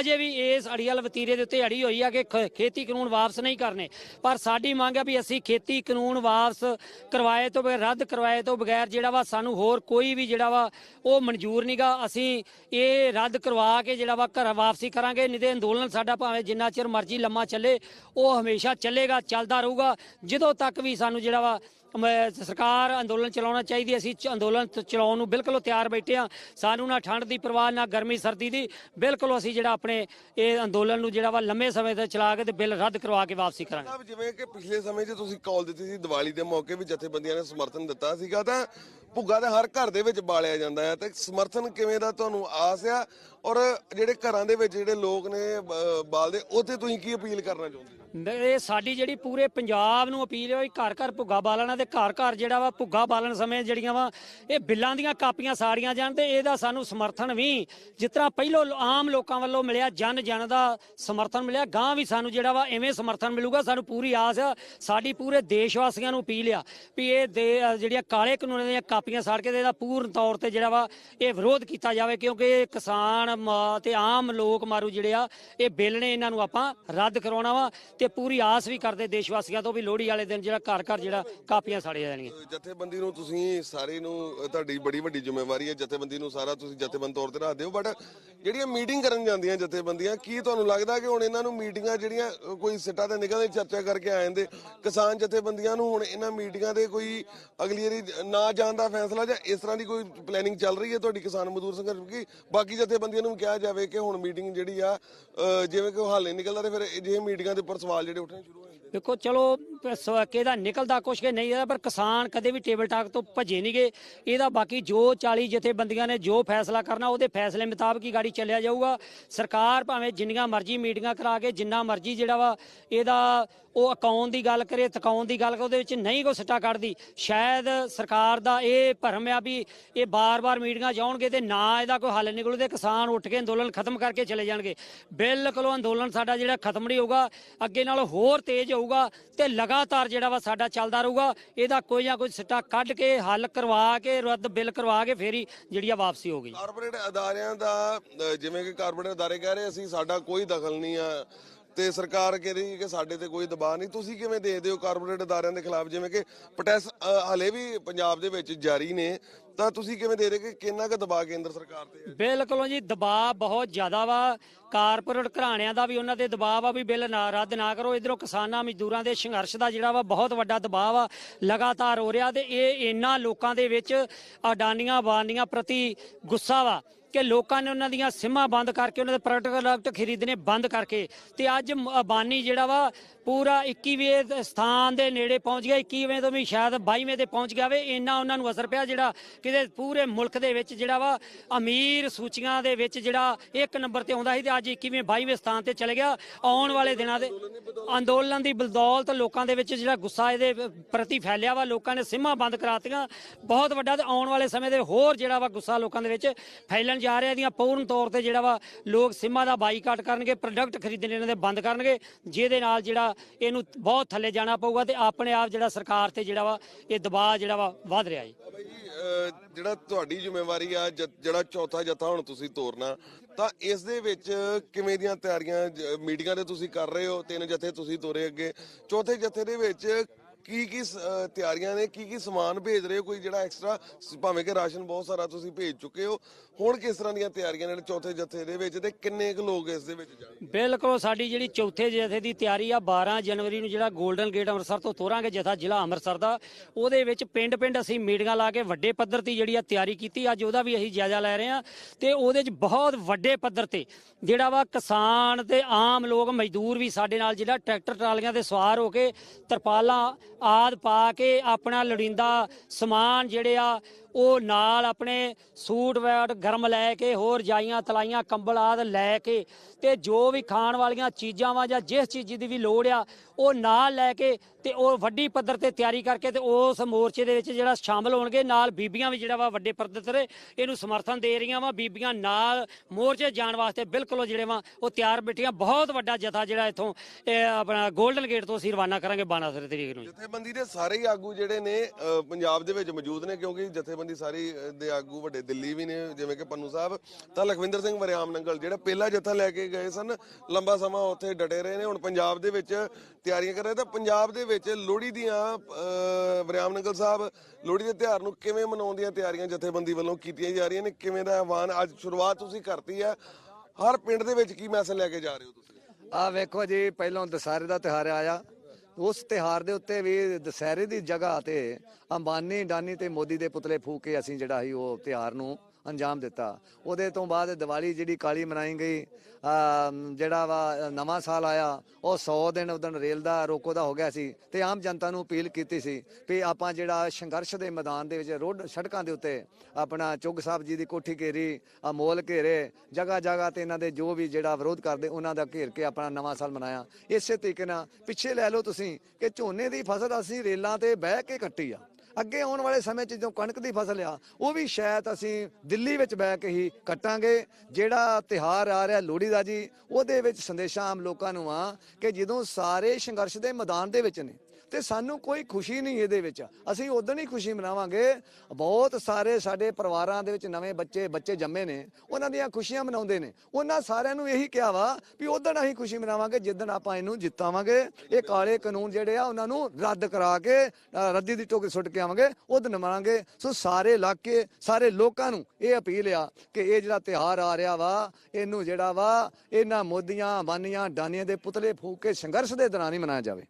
C: ਅਜੇ ਵੀ ਇਸ ਅੜੀਅਲ ਵਤੀਰੇ ਦੇ ਉੱਤੇ ਅੜੀ ਹੋਈ ਆ ਕਿ ਖੇਤੀ ਕਾਨੂੰਨ ਵਾਪਸ ਨਹੀਂ ਕਰਨੇ। ਪਰ ਸਾਡੀ ਮੰਗ ਆ ਵੀ ਅਸੀਂ ਖੇਤੀ ਕਾਨੂੰਨ ਵਾਪਸ ਕਰਵਾਏ ਤੋਂ ਬਗੈਰ, ਰੱਦ ਕਰਵਾਏ ਤੋਂ ਬਗੈਰ ਜਿਹੜਾ ਵਾ ਸਾਨੂੰ ਹੋਰ ਕੋਈ ਵੀ ਜਿਹੜਾ ਵਾ ਉਹ ਮਨਜ਼ੂਰ ਨਹੀਂਗਾ ਅਸੀਂ ਇਹ ਰੱਦ ਕਰਵਾ ਕੇ ਜਿਹੜਾ ਵਾ ਘਰ ਵਾਪਸੀ ਕਰਾਂਗੇ। ਨਹੀਂ ਤੇ ਅੰਦੋਲਨ ਸਾਡਾ ਭਾਵੇਂ ਜਿੰਨਾ ਚਿਰ ਮਰਜ਼ੀ ਲੰਮਾ ਚੱਲੇ, ਉਹ ਹਮੇਸ਼ਾ ਚੱਲੇਗਾ, ਚੱਲਦਾ ਰਹੂਗਾ। ਜਦੋਂ ਤੱਕ ਵੀ ਸਾਨੂੰ ਜਿਹੜਾ ਵਾ ਸਰਕਾਰ ਅੰਦੋਲਨ ਚਲਾਉਣਾ ਚਾਹੀਦੀ ਹੈ। ਅਸੀਂ ਅੰਦੋਲਨ ਚਲਾਉਣ ਨੂੰ ਬਿਲਕੁਲ ਤਿਆਰ ਬੈਠੇ ਆ ਸਾਨੂੰ ਨਾ ਠੰਡ ਦੀ ਪਰਵਾਹ, ਨਾ ਗਰਮੀ, ਸਰਦੀ ਦੀ। ਬਿਲਕੁਲ ਅਸੀਂ ਜਿਹੜਾ ਆਪਣੇ ਇਹ ਅੰਦੋਲਨ ਨੂੰ ਜਿਹੜਾ ਵਾ ਲੰਮੇ ਸਮੇਂ ਤੱਕ ਚਲਾ ਕੇ ਤੇ ਬਿੱਲ ਰੱਦ ਕਰਵਾ ਕੇ ਵਾਪਸੀ ਕਰਾਂਗੇ।
A: ਸਾਹਿਬ, ਜਿਵੇਂ ਕਿ ਪਿਛਲੇ ਸਮੇਂ 'ਚ ਤੁਸੀਂ ਕਾਲ ਦਿੱਤੀ ਸੀ ਦੀਵਾਲੀ ਦੇ ਮੌਕੇ ਵੀ ਜਥੇਬੰਦੀਆਂ ਨੇ ਸਮਰਥਨ ਦਿੱਤਾ ਸੀਗਾ, ਤਾਂ ਭੁੱਗਾ ਤਾਂ ਹਰ ਘਰ ਦੇ ਵਿੱਚ ਬਾਲਿਆ ਜਾਂਦਾ ਹੈ। ਤੇ ਸਮਰਥਨ ਕਿਵੇਂ ਦਾ ਤੁਹਾਨੂੰ ਆਸ ਆ? ਔਰ ਜਿਹੜੇ ਘਰਾਂ ਦੇ ਵਿੱਚ ਜਿਹੜੇ ਲੋਕ ਨੇ ਬ- ਬਾਲਦੇ, ਉੱਥੇ ਤੁਸੀਂ ਕੀ ਅਪੀਲ ਕਰਨਾ ਚਾਹੁੰਦੇ ਹੋ?
C: ਇਹ ਸਾਡੀ ਜਿਹੜੀ ਪੂਰੇ ਪੰਜਾਬ ਨੂੰ ਅਪੀਲ ਹੈ ਘਰ ਘਰ ਭੁੱਗਾ ਬਾਲਣਾ ਤੇ ਘਰ ਘਰ ਜਿਹੜਾ ਵਾ ਭੁੱਗਾ ਬਾਲਣ ਸਮੇਂ ਜਿਹੜੀਆਂ ਵਾ, ਇਹ ਬਿੱਲਾਂ ਦੀਆਂ ਕਾਪੀਆਂ ਸਾੜੀਆਂ ਜਾਣ ਤੇ ਇਹਦਾ ਸਾਨੂੰ ਸਮਰਥਨ ਵੀ, ਜਿਸ ਤਰ੍ਹਾਂ ਪਹਿਲੋਂ ਆਮ ਲੋਕਾਂ ਵੱਲੋਂ ਮਿਲਿਆ ਜਨ ਜਨ ਦਾ ਸਮਰਥਨ ਮਿਲਿਆ ਗਾਂ ਵੀ ਸਾਨੂੰ ਜਿਹੜਾ ਵਾ ਐਵੇਂ ਸਮਰਥਨ ਮਿਲੂਗਾ, ਸਾਨੂੰ ਪੂਰੀ ਆਸ ਆ, ਸਾਡੀ ਪੂਰੇ ਦੇਸ਼ ਵਾਸੀਆਂ ਨੂੰ ਅਪੀਲ ਆ, ਵੀ ਇਹ ਦੇ ਜਿਹੜੀਆਂ ਕਾਲੇ ਕਾਨੂੰਨਾਂ ਦੀਆਂ ਕਾਪੀਆਂ ਸਾੜ ਕੇ ਤੇ ਇਹਦਾ ਪੂਰਨ ਤੌਰ ਤੇ ਜਿਹੜਾ ਵਾ ਇਹ ਵਿਰੋਧ ਕੀਤਾ ਜਾਵੇ, ਕਿਉਂਕਿ ਇਹ ਕਿਸਾਨ ਮ- ਤੇ ਆਮ ਲੋਕ ਮਾਰੂ ਜਿਹੜੇ ਆ, ਇਹ ਬਿੱਲ ਨੇ ਇਹਨਾਂ ਨੂੰ ਆਪਾਂ ਰੱਦ ਕਰਾਉਣਾ ਵਾ, ਤੇ ਪੂਰੀ ਆਸ ਵੀ ਕਰਦੇ ਦੇਸ਼ ਵਾਸੀਆਂ ਤੋਂ ਵੀ ਲੋਹੜੀ ਵਾਲੇ ਦਿਨ ਜਿਹੜਾ ਘਰ ਘਰ ਜਿਹੜਾ ਕਾਪੀਆਂ ਸਾੜੀਆਂ ਜਾਣਗੀਆਂ
A: ਜਥੇਬੰਦੀ ਨੂੰ ਤੁਸੀਂ ਸਾਰੇ ਨੂੰ ਅ, ਤੁਹਾਡੀ ਬੜੀ ਵੱਡੀ ਜ਼ਿੰਮੇਵਾਰੀ ਹੈ। ਜਥੇਬੰਦੀ ਨੂੰ ਸਾਰਾ ਤੁਸੀਂ ਜਥੇਬੰਦ ਤੌਰ ਤੇ ਰੱਖਦੇ ਹੋ। ਬਟ ਜਿਹੜੀਆਂ ਮੀਟਿੰਗ ਕਰਨ ਜਾਂਦੀਆਂ ਜਥੇਬੰਦੀਆਂ ਕੀ ਤੁਹਾਨੂੰ ਲੱਗਦਾ ਕਿ ਹੁਣ ਇਹਨਾਂ ਨੂੰ ਮੀਟਿੰਗਾਂ ਜਿਹੜੀਆਂ ਅ, ਕੋਈ ਸਿੱਟਾ ਤੇ ਨਿਕਲਦੇ ਚਰਚਾ ਕਰਕੇ ਆ ਜਾਂਦੇ? ਕਿਸਾਨ ਜਥੇਬੰਦੀਆਂ ਨੂੰ ਹੁਣ ਇਹਨਾਂ ਮੀਟਿੰਗਾਂ ਦੇ ਕੋਈ ਅਗਲੀ ਵਾਰੀ ਨਾ ਜਾਣ ਦਾ ਫੈਸਲਾ ਜਾਂ ਇਸ ਤਰ੍ਹਾਂ ਦੀ ਕੋਈ ਪਲੈਨਿੰਗ ਚੱਲ ਰਹੀ ਹੈ ਤੁਹਾਡੀ ਕਿਸਾਨ ਮਜ਼ਦੂਰ ਸੰਘਰਸ਼? ਕੀ ਬਾਕੀ ਜਥੇਬੰਦੀਆਂ ਨੂੰ ਵੀ ਕਿਹਾ ਜਾਵੇ ਕਿ ਹੁਣ ਮੀਟਿੰਗ ਜਿਹੜੀ ਆ ਅ, ਜਿਵੇਂ ਕਿ ਉਹ ਹੱਲ ਨਹੀਂ ਨਿਕਲਦਾ ਤੇ ਫਿਰ ਅਜਿਹੇ ਮੀਟਿੰਗਾਂ ਦੇ ਉੱਪਰ ਸਵਾਲ ਜਿਹੜੇ ਉੱਠਣੇ ਸ਼ੁਰੂ ਹੋ ਜਾਂਦੇ
C: ਦੇਖੋ, ਚਲੋ ਸ- ਕਿਹਦਾ ਨਿਕਲਦਾ ਕੁਛ ਕਿ ਨਹੀਂ, ਇਹਦਾ ਪਰ ਕਿਸਾਨ ਕਦੇ ਵੀ ਟੇਬਲ ਟਾਕ ਤੋਂ ਭੱਜੇ ਨਹੀਂਗੇ ਇਹਦਾ ਬਾਕੀ ਜੋ 40 ਜਥੇਬੰਦੀਆਂ ਨੇ, ਜੋ ਫੈਸਲਾ ਕਰਨਾ, ਉਹਦੇ ਫੈਸਲੇ ਮੁਤਾਬਕ ਹੀ ਗਾੜੀ ਚੱਲਿਆ ਜਾਊਗਾ। ਸਰਕਾਰ ਭਾਵੇਂ ਜਿੰਨੀਆਂ ਮਰਜ਼ੀ ਮੀਟਿੰਗਾਂ ਕਰਾ ਕੇ, ਜਿੰਨਾ ਮਰਜ਼ੀ ਜਿਹੜਾ ਵਾ, ਇਹਦਾ ਉਹ ਅਕਾਉਣ ਦੀ ਗੱਲ ਕਰੇ ਤਕਾਉਣ ਦੀ ਗੱਲ ਕਰੇ, ਉਹਦੇ ਵਿੱਚ ਨਹੀਂ ਕੋ ਸੱਟਾ ਕੱਢਦੀ। ਸ਼ਾਇਦ ਸਰਕਾਰ ਦਾ ਇਹ ਭਰਮ ਆ ਵੀ ਇਹ ਬਾਰ-ਬਾਰ ਮੀਟਿੰਗਾਂ ਜਾਉਣਗੇ ਤੇ ਨਾ ਇਹਦਾ ਕੋਈ ਹੱਲ ਨਿਕਲੂ ਤੇ ਕਿਸਾਨ ਉੱਠ ਕੇ ਅੰਦੋਲਨ ਖਤਮ ਕਰਕੇ ਚਲੇ ਜਾਣਗੇ। ਬਿਲਕੁਲ ਅੰਦੋਲਨ ਸਾਡਾ ਜਿਹੜਾ ਖਤਮ ਨਹੀਂ ਹੋਊਗਾ। ਅੱਗੇ ਨਾਲੋਂ ਹੋਰ ਤੇਜ਼ ਹੋਊਗਾ ਤੇ ਲਗਾਤਾਰ ਜਿਹੜਾ ਵਾ ਸਾਡਾ ਚੱਲਦਾ ਰਹੂਗਾ। ਇਹਦਾ ਕੋਈ ਨਾ ਕੋਈ ਸਿੱਟਾ ਕੱਢ ਕੇ, ਹੱਲ ਕਰਵਾ ਕੇ, ਰੱਦ ਬਿੱਲ ਕਰਵਾ ਕੇ ਫੇਰ ਹੀ ਜਿਹੜੀ ਆ ਵਾਪਸੀ ਹੋਗੀ
A: ਕਾਰਪੋਰੇਟ ਅਦਾਰਿਆਂ ਦਾ ਜਿਵੇਂ ਕਿ ਕਾਰਪੋਰੇਟ ਅਦਾਰੇ ਕਹਿ ਰਹੇ ਅਸੀਂ ਸਾਡਾ ਕੋਈ ਦਖਲ ਨਹੀਂ ਆ ਤੇ ਸਰਕਾਰ ਕਹਿ ਰਹੀ ਹੈ ਕਿ ਸਾਡੇ ਤੇ ਕੋਈ ਦਬਾਅ ਨਹੀਂ। ਤੁਸੀਂ ਕਿਵੇਂ ਦੇਖਦੇ ਹੋ ਕਾਰਪੋਰੇਟ ਅਦਾਰਿਆਂ ਦੇ ਖਿਲਾਫ? ਜਿਵੇਂ ਕਿ ਪ੍ਰੋਟੈਸਟ ਹਲੇ ਵੀ ਪੰਜਾਬ ਦੇ ਵਿੱਚ ਜਾਰੀ ਨੇ। ਤਾਂ ਤੁਸੀਂ ਕਿਵੇਂ ਦੇਖਦੇ ਕਿ ਕਿੰਨਾ ਕੁ ਦਬਾਅ ਕੇਂਦਰ ਸਰਕਾਰ ਤੇ ਹੈ?
C: ਬਿਲਕੁਲ ਜੀ, ਦਬਾਅ ਬਹੁਤ ਜ਼ਿਆਦਾ ਵਾ। ਕਾਰਪੋਰੇਟ ਘਰਾਣਿਆਂ ਦਾ ਵੀ ਉਹਨਾਂ ਤੇ ਦਬਾਅ ਵਾ ਵੀ ਬਿੱਲ ਨਾ, ਰੱਦ ਨਾ ਕਰੋ। ਇਧਰੋਂ ਕਿਸਾਨਾਂ, ਮਜ਼ਦੂਰਾਂ ਦੇ ਸੰਘਰਸ਼ ਦਾ ਜਿਹੜਾ ਵਾ, ਬਹੁਤ ਵੱਡਾ ਦਬਾਅ ਵਾ, ਲਗਾਤਾਰ ਹੋ ਰਿਹਾ ਤੇ ਇਹ ਇਹਨਾਂ ਲੋਕਾਂ ਦੇ ਵਿੱਚ ਅਡਾਨੀਆਂ, ਬਾਨੀਆਂ ਪ੍ਰਤੀ ਗੁੱਸਾ ਵਾ ਕਿ ਲੋਕਾਂ ਨੇ ਉਹਨਾਂ ਦੀਆਂ ਸਿਮਾਂ ਬੰਦ ਕਰਕੇ, ਉਹਨਾਂ ਦੇ ਪ੍ਰੋਡਕਟ ਖਰੀਦਣੇ ਬੰਦ ਕਰਕੇ ਤੇ ਅੱਜ ਅਬਾਨੀ ਜਿਹੜਾ ਵਾ, ਪੂਰਾ 21ਵੇਂ ਸਥਾਨ ਦੇ ਨੇੜੇ ਪਹੁੰਚ ਗਿਆ 21ਵੇਂ ਤੋਂ ਵੀ ਸ਼ਾਇਦ 22ਵੇਂ ਤੇ ਪਹੁੰਚ ਗਿਆ ਵੇ। ਇੰਨਾ ਉਹਨਾਂ ਨੂੰ ਅਸਰ ਪਿਆ ਜਿਹੜਾ ਕਿਤੇ ਪੂਰੇ ਮੁਲਕ ਦੇ ਵਿੱਚ ਜਿਹੜਾ ਵਾ, ਅਮੀਰ ਸੂਚੀਆਂ ਦੇ ਵਿੱਚ ਜਿਹੜਾ ਇੱਕ ਨੰਬਰ ਤੇ ਆਉਂਦਾ ਸੀ ਤੇ ਅੱਜ 21ਵੇਂ 22ਵੇਂ ਸਥਾਨ ਤੇ ਚਲੇ ਗਿਆ। ਆਉਣ ਵਾਲੇ ਦਿਨਾਂ ਦੇ ਅੰਦੋਲਨ ਦੀ ਬਲਦੌਲਤ ਲੋਕਾਂ ਦੇ ਵਿੱਚ ਜਿਹੜਾ ਗੁੱਸਾ ਇਹਦੇ ਪ੍ਰਤੀ ਫੈਲਿਆ ਵਾ, ਲੋਕਾਂ ਨੇ ਸਿਮਾਂ ਬੰਦ ਕਰਾਤੀਆਂ। ਬਹੁਤ ਵੱਡਾ ਤੇ ਆਉਣ ਵਾਲੇ ਸਮੇਂ ਦੇ ਹੋਰ ਜਿਹੜਾ ਵਾ ਗੁੱਸਾ ਲੋਕਾਂ ਦੇ ਵਿੱਚ ਫੈਲਣ ਜਾ ਰਿਹਾ। ਇਹਦੀਆਂ ਪੂਰਨ ਤੌਰ ਤੇ ਜਿਹੜਾ ਵਾ, ਲੋਕ ਸਿਮਾਂ ਦਾ ਬਾਈਕਾਟ ਕਰਨਗੇ, ਪ੍ਰੋਡਕਟ ਖਰੀਦਣੇ ਇਹਨਾਂ ਦੇ ਬੰਦ ਕਰਨਗੇ, ਜਿਹਦੇ ਨਾਲ ਜਿਹੜਾ ਇਹਨੂੰ ਬਹੁਤ ਥੱਲੇ ਜਾਣਾ ਪਊਗਾ ਤੇ ਆਪਣੇ ਆਪ ਜਿਹੜਾ ਸਰਕਾਰ ਤੇ ਜਿਹੜਾ ਵਾ, ਇਹ ਦਬਾਅ ਜਿਹੜਾ ਵਾ ਵੱਧ ਰਿਹਾ ਜੀ।
A: ਜਿਹੜਾ ਤੁਹਾਡੀ ਜ਼ਿੰਮੇਵਾਰੀ ਆ, ਜ- ਜਿਹੜਾ ਚੌਥਾ ਜਥਾ ਹੁਣ ਤੁਸੀਂ ਤੋਰਨਾ, ਤਾਂ ਇਸ ਦੇ ਵਿੱਚ ਕਿਵੇਂ ਦੀਆਂ ਤਿਆਰੀਆਂ, ਜ- ਮੀਟਿੰਗਾਂ ਤੇ ਤੁਸੀਂ ਕਰ ਰਹੇ ਹੋ? ਤਿੰਨ ਜਥੇ ਤੁਸੀਂ ਤੋਰੇ ਅੱਗੇ। ਚੌਥੇ ਜਥੇ ਦੇ ਵਿੱਚ ਕੀ ਕੀ ਤਿਆਰੀਆਂ ਨੇ? ਕੀ ਕੀ ਸਮਾਨ ਭੇਜ ਰਹੇ ਹੋ? ਕੋਈ ਜਿਹੜਾ ਐਕਸਟਰਾ ਭਾਵੇਂ ਕਿ ਰਾਸ਼ਨ ਬਹੁਤ ਸਾਰਾ ਤੁਸੀਂ ਭੇਜ ਚੁੱਕੇ ਹੋ। ਹੁਣ ਕਿਸ ਤਰ੍ਹਾਂ ਦੀਆਂ ਤਿਆਰੀਆਂ ਨੇ ਚੌਥੇ ਜਥੇ ਦੇ ਵਿੱਚ ਤੇ ਕਿੰਨੇ ਕੁ ਲੋਕ ਇਸ ਦੇ ਵਿੱਚ ਜਾਣਗੇ
C: ਬਿਲਕੁਲ, ਸਾਡੀ ਜਿਹੜੀ ਚੌਥੇ ਜਥੇ ਦੀ ਤਿਆਰੀ ਆ 12 ਜਨਵਰੀ ਨੂੰ ਜਿਹੜਾ 골ਡਨ ਗੇਟ ਅੰਮ੍ਰਿਤਸਰ ਤੋਂ ਤੋਰਾਂਗੇ, ਜਥਾ ਜ਼ਿਲ੍ਹਾ ਅੰਮ੍ਰਿਤਸਰ ਦਾ, ਉਹਦੇ ਵਿੱਚ ਪਿੰਡ-ਪਿੰਡ ਅਸੀਂ ਮੀਟਿੰਗਾਂ ਲਾ ਕੇ ਵੱਡੇ ਪੱਧਰ ਤੇ ਜਿਹੜੀ ਆ ਤਿਆਰੀ ਕੀਤੀ। ਅੱਜ ਉਹਦਾ ਵੀ ਅਸੀਂ ਜਾਇਜ਼ਾ ਲੈ ਰਹੇ ਹਾਂ ਤੇ ਉਹਦੇ 'ਚ ਬਹੁਤ ਵੱਡੇ ਪੱਧਰ ਤੇ ਜਿਹੜਾ ਵਾ ਕਿਸਾਨ ਤੇ ਆਮ ਲੋਕ ਮਜ਼ਦੂਰ ਵੀ ਸਾਡੇ ਨਾਲ ਜਿਹੜਾ ਟਰੈਕਟਰ ਟਰਾਲੀਆਂ ਤੇ ਸਵਾਰ ਹੋ ਕੇ ਤਰਪਾਲਾਂ ਆਦ ਪਾ ਕੇ ਆਪਣਾ ਲੋੜੀਂਦਾ ਸਮਾਨ ਜਿਹੜੇ ਆ ਉਹ ਨਾਲ ਆਪਣੇ ਸੂਟ ਵੈਟ ਗਰਮ ਲੈ ਕੇ ਹੋਰ ਜਾਈਆਂ ਤਲਾਈਆਂ ਕੰਬਲ ਆਦ ਲੈ ਕੇ ਤੇ ਜੋ ਵੀ ਖਾਣ ਵਾਲੀਆਂ ਚੀਜ਼ਾਂ ਵਾ ਜਾਂ ਜਿਸ ਚੀਜ਼ ਦੀ ਵੀ ਲੋੜ ਆ, ਉਹ ਨਾਲ ਲੈ ਕੇ ਤੇ ਉਹ ਵੱਡੀ ਪੱਧਰ ਤੇ ਤਿਆਰੀ ਕਰਕੇ ਤੇ ਉਸ ਮੋਰਚੇ ਦੇ ਵਿੱਚ ਜਿਹੜਾ ਸ਼ਾਮਲ ਹੋਣਗੇ, ਨਾਲ ਬੀਬੀਆਂ ਵੀ ਜਿਹੜਾ ਵਾ ਵੱਡੇ ਪੱਧਰ ਤੇ ਇਹਨੂੰ ਸਮਰਥਨ ਦੇ ਰਹੀਆਂ ਵਾ। ਬੀਬੀਆਂ ਨਾਲ ਮੋਰਚੇ ਜਾਣ ਵਾਸਤੇ ਬਿਲਕੁਲ ਉਹ ਜਿਹੜੇ ਵਾ, ਉਹ ਤਿਆਰ ਬੈਠੀਆਂ। ਬਹੁਤ ਵੱਡਾ ਜਥਾ ਜਿਹੜਾ ਇੱਥੋਂ, ਇਹ ਆਪਣਾ ਗੋਲਡਨ ਗੇਟ ਤੋਂ ਅਸੀਂ ਰਵਾਨਾ ਕਰਾਂਗੇ 12 ਤਰੀਕ ਨੂੰ।
A: ਜਥੇਬੰਦੀ ਦੇ ਸਾਰੇ ਹੀ ਆਗੂ ਜਿਹੜੇ ਨੇ ਪੰਜਾਬ ਦੇ ਵਿੱਚ ਮੌਜੂਦ ਨੇ ਕਿਉਂਕਿ ਜਥੇਬੰਦੀ ਸਾਰੀ ਦੇ ਆਗੂ ਵੱਡੇ ਦਿੱਲੀ ਵੀ ਨੇ, ਜਿਵੇਂ ਕਿ ਪੰਨੂ ਸਾਹਿਬ। ਤਾਂ ਲਖਵਿੰਦਰ ਸਿੰਘ ਵਰਿਆਮ ਨੰਗਲ, ਜਿਹੜਾ ਪਹਿਲਾ ਜਥਾ ਲੈ ਕੇ ਗਏ ਸਨ, ਲੰਬਾ ਸਮਾਂ ਉੱਥੇ ਡਟੇ ਰਹੇ ਨੇ। ਹੁਣ ਪੰਜਾਬ ਦੇ ਵਿੱਚ ਤਿਆਰੀਆਂ ਕਰ ਰਹੇ ਤਾਂ ਪੰਜਾਬ ਦੇ ਵਿੱਚ ਲੋਹੜੀ ਦੀਆਂ ਵਰਿਆਮ ਨੰਗਲ ਸਾਹਿਬ, ਲੋਹੜੀ ਦੇ ਤਿਉਹਾਰ ਨੂੰ ਕਿਵੇਂ ਮਨਾਉਣ ਦੀਆਂ ਤਿਆਰੀਆਂ ਜਥੇਬੰਦੀ ਵੱਲੋਂ ਕੀਤੀਆਂ ਜਾ ਰਹੀਆਂ ਨੇ? ਕਿਵੇਂ ਦਾ ਆਹਵਾਨ ਅੱਜ ਸ਼ੁਰੂਆਤ ਤੁਸੀਂ ਕਰਤੀ ਹੈ? ਹਰ ਪਿੰਡ ਦੇ ਵਿੱਚ ਕੀ ਮੈਸੇਜ ਲੈ ਕੇ ਜਾ ਰਹੇ ਹੋ ਤੁਸੀਂ?
D: ਆ ਵੇਖੋ ਜੀ, ਪਹਿਲਾਂ ਦੁਸਹਿਰੇ ਦਾ ਤਿਉਹਾਰ ਆਇਆ। ਉਸ ਤਿਹਾਰ ਦੇ ਉੱਤੇ ਵੀ ਦੁਸਹਿਰੇ ਦੀ ਜਗ੍ਹਾ ਤੇ ਅੰਬਾਨੀ, ਡਾਨੀ ਤੇ ਮੋਦੀ ਦੇ ਪੁਤਲੇ ਫੂਕ ਕੇ ਅਸੀਂ ਜਿਹੜਾ ਸੀ ਉਹ ਤਿਹਾਰ ਨੂੰ ਅੰਜਾਮ ਦਿੱਤਾ। ਉਹਦੇ ਤੋਂ ਬਾਅਦ ਦੀਵਾਲੀ ਜਿਹੜੀ ਕਾਲੀ ਮਨਾਈ ਗਈ ਜਿਹੜਾ ਵਾ, ਨਵਾਂ ਸਾਲ ਆਇਆ, ਉਹ 100 ਦਿਨ ਉਦੋਂ ਰੇਲ ਦਾ ਰੋਕੋ ਦਾ ਹੋ ਗਿਆ ਸੀ ਤੇ ਆਮ ਜਨਤਾ ਨੂੰ ਅਪੀਲ ਕੀਤੀ ਸੀ ਵੀ ਆਪਾਂ ਜਿਹੜਾ ਸੰਘਰਸ਼ ਦੇ ਮੈਦਾਨ ਦੇ ਵਿੱਚ ਰੋਡ ਸੜਕਾਂ ਦੇ ਉੱਤੇ ਆਪਣਾ ਚੁੱਗ ਸਾਹਿਬ ਜੀ ਦੀ ਕੋਠੀ ਘੇਰੀ ਅਮੋਲ ਘੇਰੇ ਜਗ੍ਹਾ ਜਗ੍ਹਾ ਤੇ ਇਹਨਾਂ ਦੇ ਜੋ ਵੀ ਜਿਹੜਾ ਵਿਰੋਧ ਕਰਦੇ, ਉਹਨਾਂ ਦਾ ਘੇਰ ਕੇ ਆਪਣਾ ਨਵਾਂ ਸਾਲ ਮਨਾਇਆ। ਇਸੇ ਤਰੀਕੇ ਨਾਲ ਪਿੱਛੇ ਲੈ ਲਓ ਤੁਸੀਂ ਕਿ ਝੋਨੇ ਦੀ ਫਸਲ ਅਸੀਂ ਰੇਲਾਂ ਤੇ ਬਹਿ ਕੇ ਕੱਟੀ ਆ। ਅੱਗੇ ਆਉਣ ਵਾਲੇ ਸਮੇਂ 'ਚ ਜਦੋਂ ਕਣਕ ਦੀ ਫਸਲ ਆ, ਉਹ ਵੀ ਸ਼ਾਇਦ ਅਸੀਂ ਦਿੱਲੀ ਵਿੱਚ ਬਹਿ ਕੇ ਹੀ ਕੱਟਾਂਗੇ। ਜਿਹੜਾ ਤਿਹਾਰ ਆ ਰਿਹਾ ਲੋਹੜੀ ਦਾ ਜੀ, ਉਹਦੇ ਵਿੱਚ ਸੰਦੇਸ਼ਾਂ ਆਮ ਲੋਕਾਂ ਨੂੰ ਆ ਕਿ ਜਦੋਂ ਸਾਰੇ ਸੰਘਰਸ਼ ਦੇ ਮੈਦਾਨ ਦੇ ਵਿੱਚ ਨੇ ਤੇ ਸਾਨੂੰ ਕੋਈ ਖੁਸ਼ੀ ਨਹੀਂ ਇਹਦੇ ਵਿੱਚ। ਅਸੀਂ ਉਦੋਂ ਹੀ ਖੁਸ਼ੀ ਮਨਾਵਾਂਗੇ। ਬਹੁਤ ਸਾਰੇ ਸਾਡੇ ਪਰਿਵਾਰਾਂ ਦੇ ਵਿੱਚ ਨਵੇਂ ਬੱਚੇ ਬੱਚੇ ਜੰਮੇ ਨੇ। ਉਹਨਾਂ ਦੀਆਂ ਖੁਸ਼ੀਆਂ ਮਨਾਉਂਦੇ ਨੇ। ਉਹਨਾਂ ਸਾਰਿਆਂ ਨੂੰ ਇਹੀ ਕਿਹਾ ਵਾ ਵੀ ਉਦੋਂ ਅਸੀਂ ਖੁਸ਼ੀ ਮਨਾਵਾਂਗੇ ਜਿੱਦਣ ਆਪਾਂ ਇਹਨੂੰ ਜਿੱਤਾਵਾਂਗੇ। ਇਹ ਕਾਲੇ ਕਾਨੂੰਨ ਜਿਹੜੇ ਆ, ਉਹਨਾਂ ਨੂੰ ਰੱਦ ਕਰਾ ਕੇ ਰੱਦੀ ਦੀ ਟੋਕਰੀ ਸੁੱਟ ਕੇ ਆਵਾਂਗੇ ਉਦੋਂ ਮਨਾਵਾਂਗੇ। ਸੋ ਸਾਰੇ ਇਲਾਕੇ, ਸਾਰੇ ਲੋਕਾਂ ਨੂੰ ਇਹ ਅਪੀਲ ਆ ਕਿ ਇਹ ਜਿਹੜਾ ਤਿਹਾਰ ਆ ਰਿਹਾ ਵਾ, ਇਹਨੂੰ ਜਿਹੜਾ ਵਾ, ਇਹਨਾਂ ਮੋਦੀਆਂ ਬਾਨੀਆਂ ਡਾਨੀਆਂ ਦੇ ਪੁਤਲੇ ਫੂਕ ਕੇ ਸੰਘਰਸ਼ ਦੇ ਦੌਰਾਨ ਹੀ ਮਨਾਇਆ ਜਾਵੇ।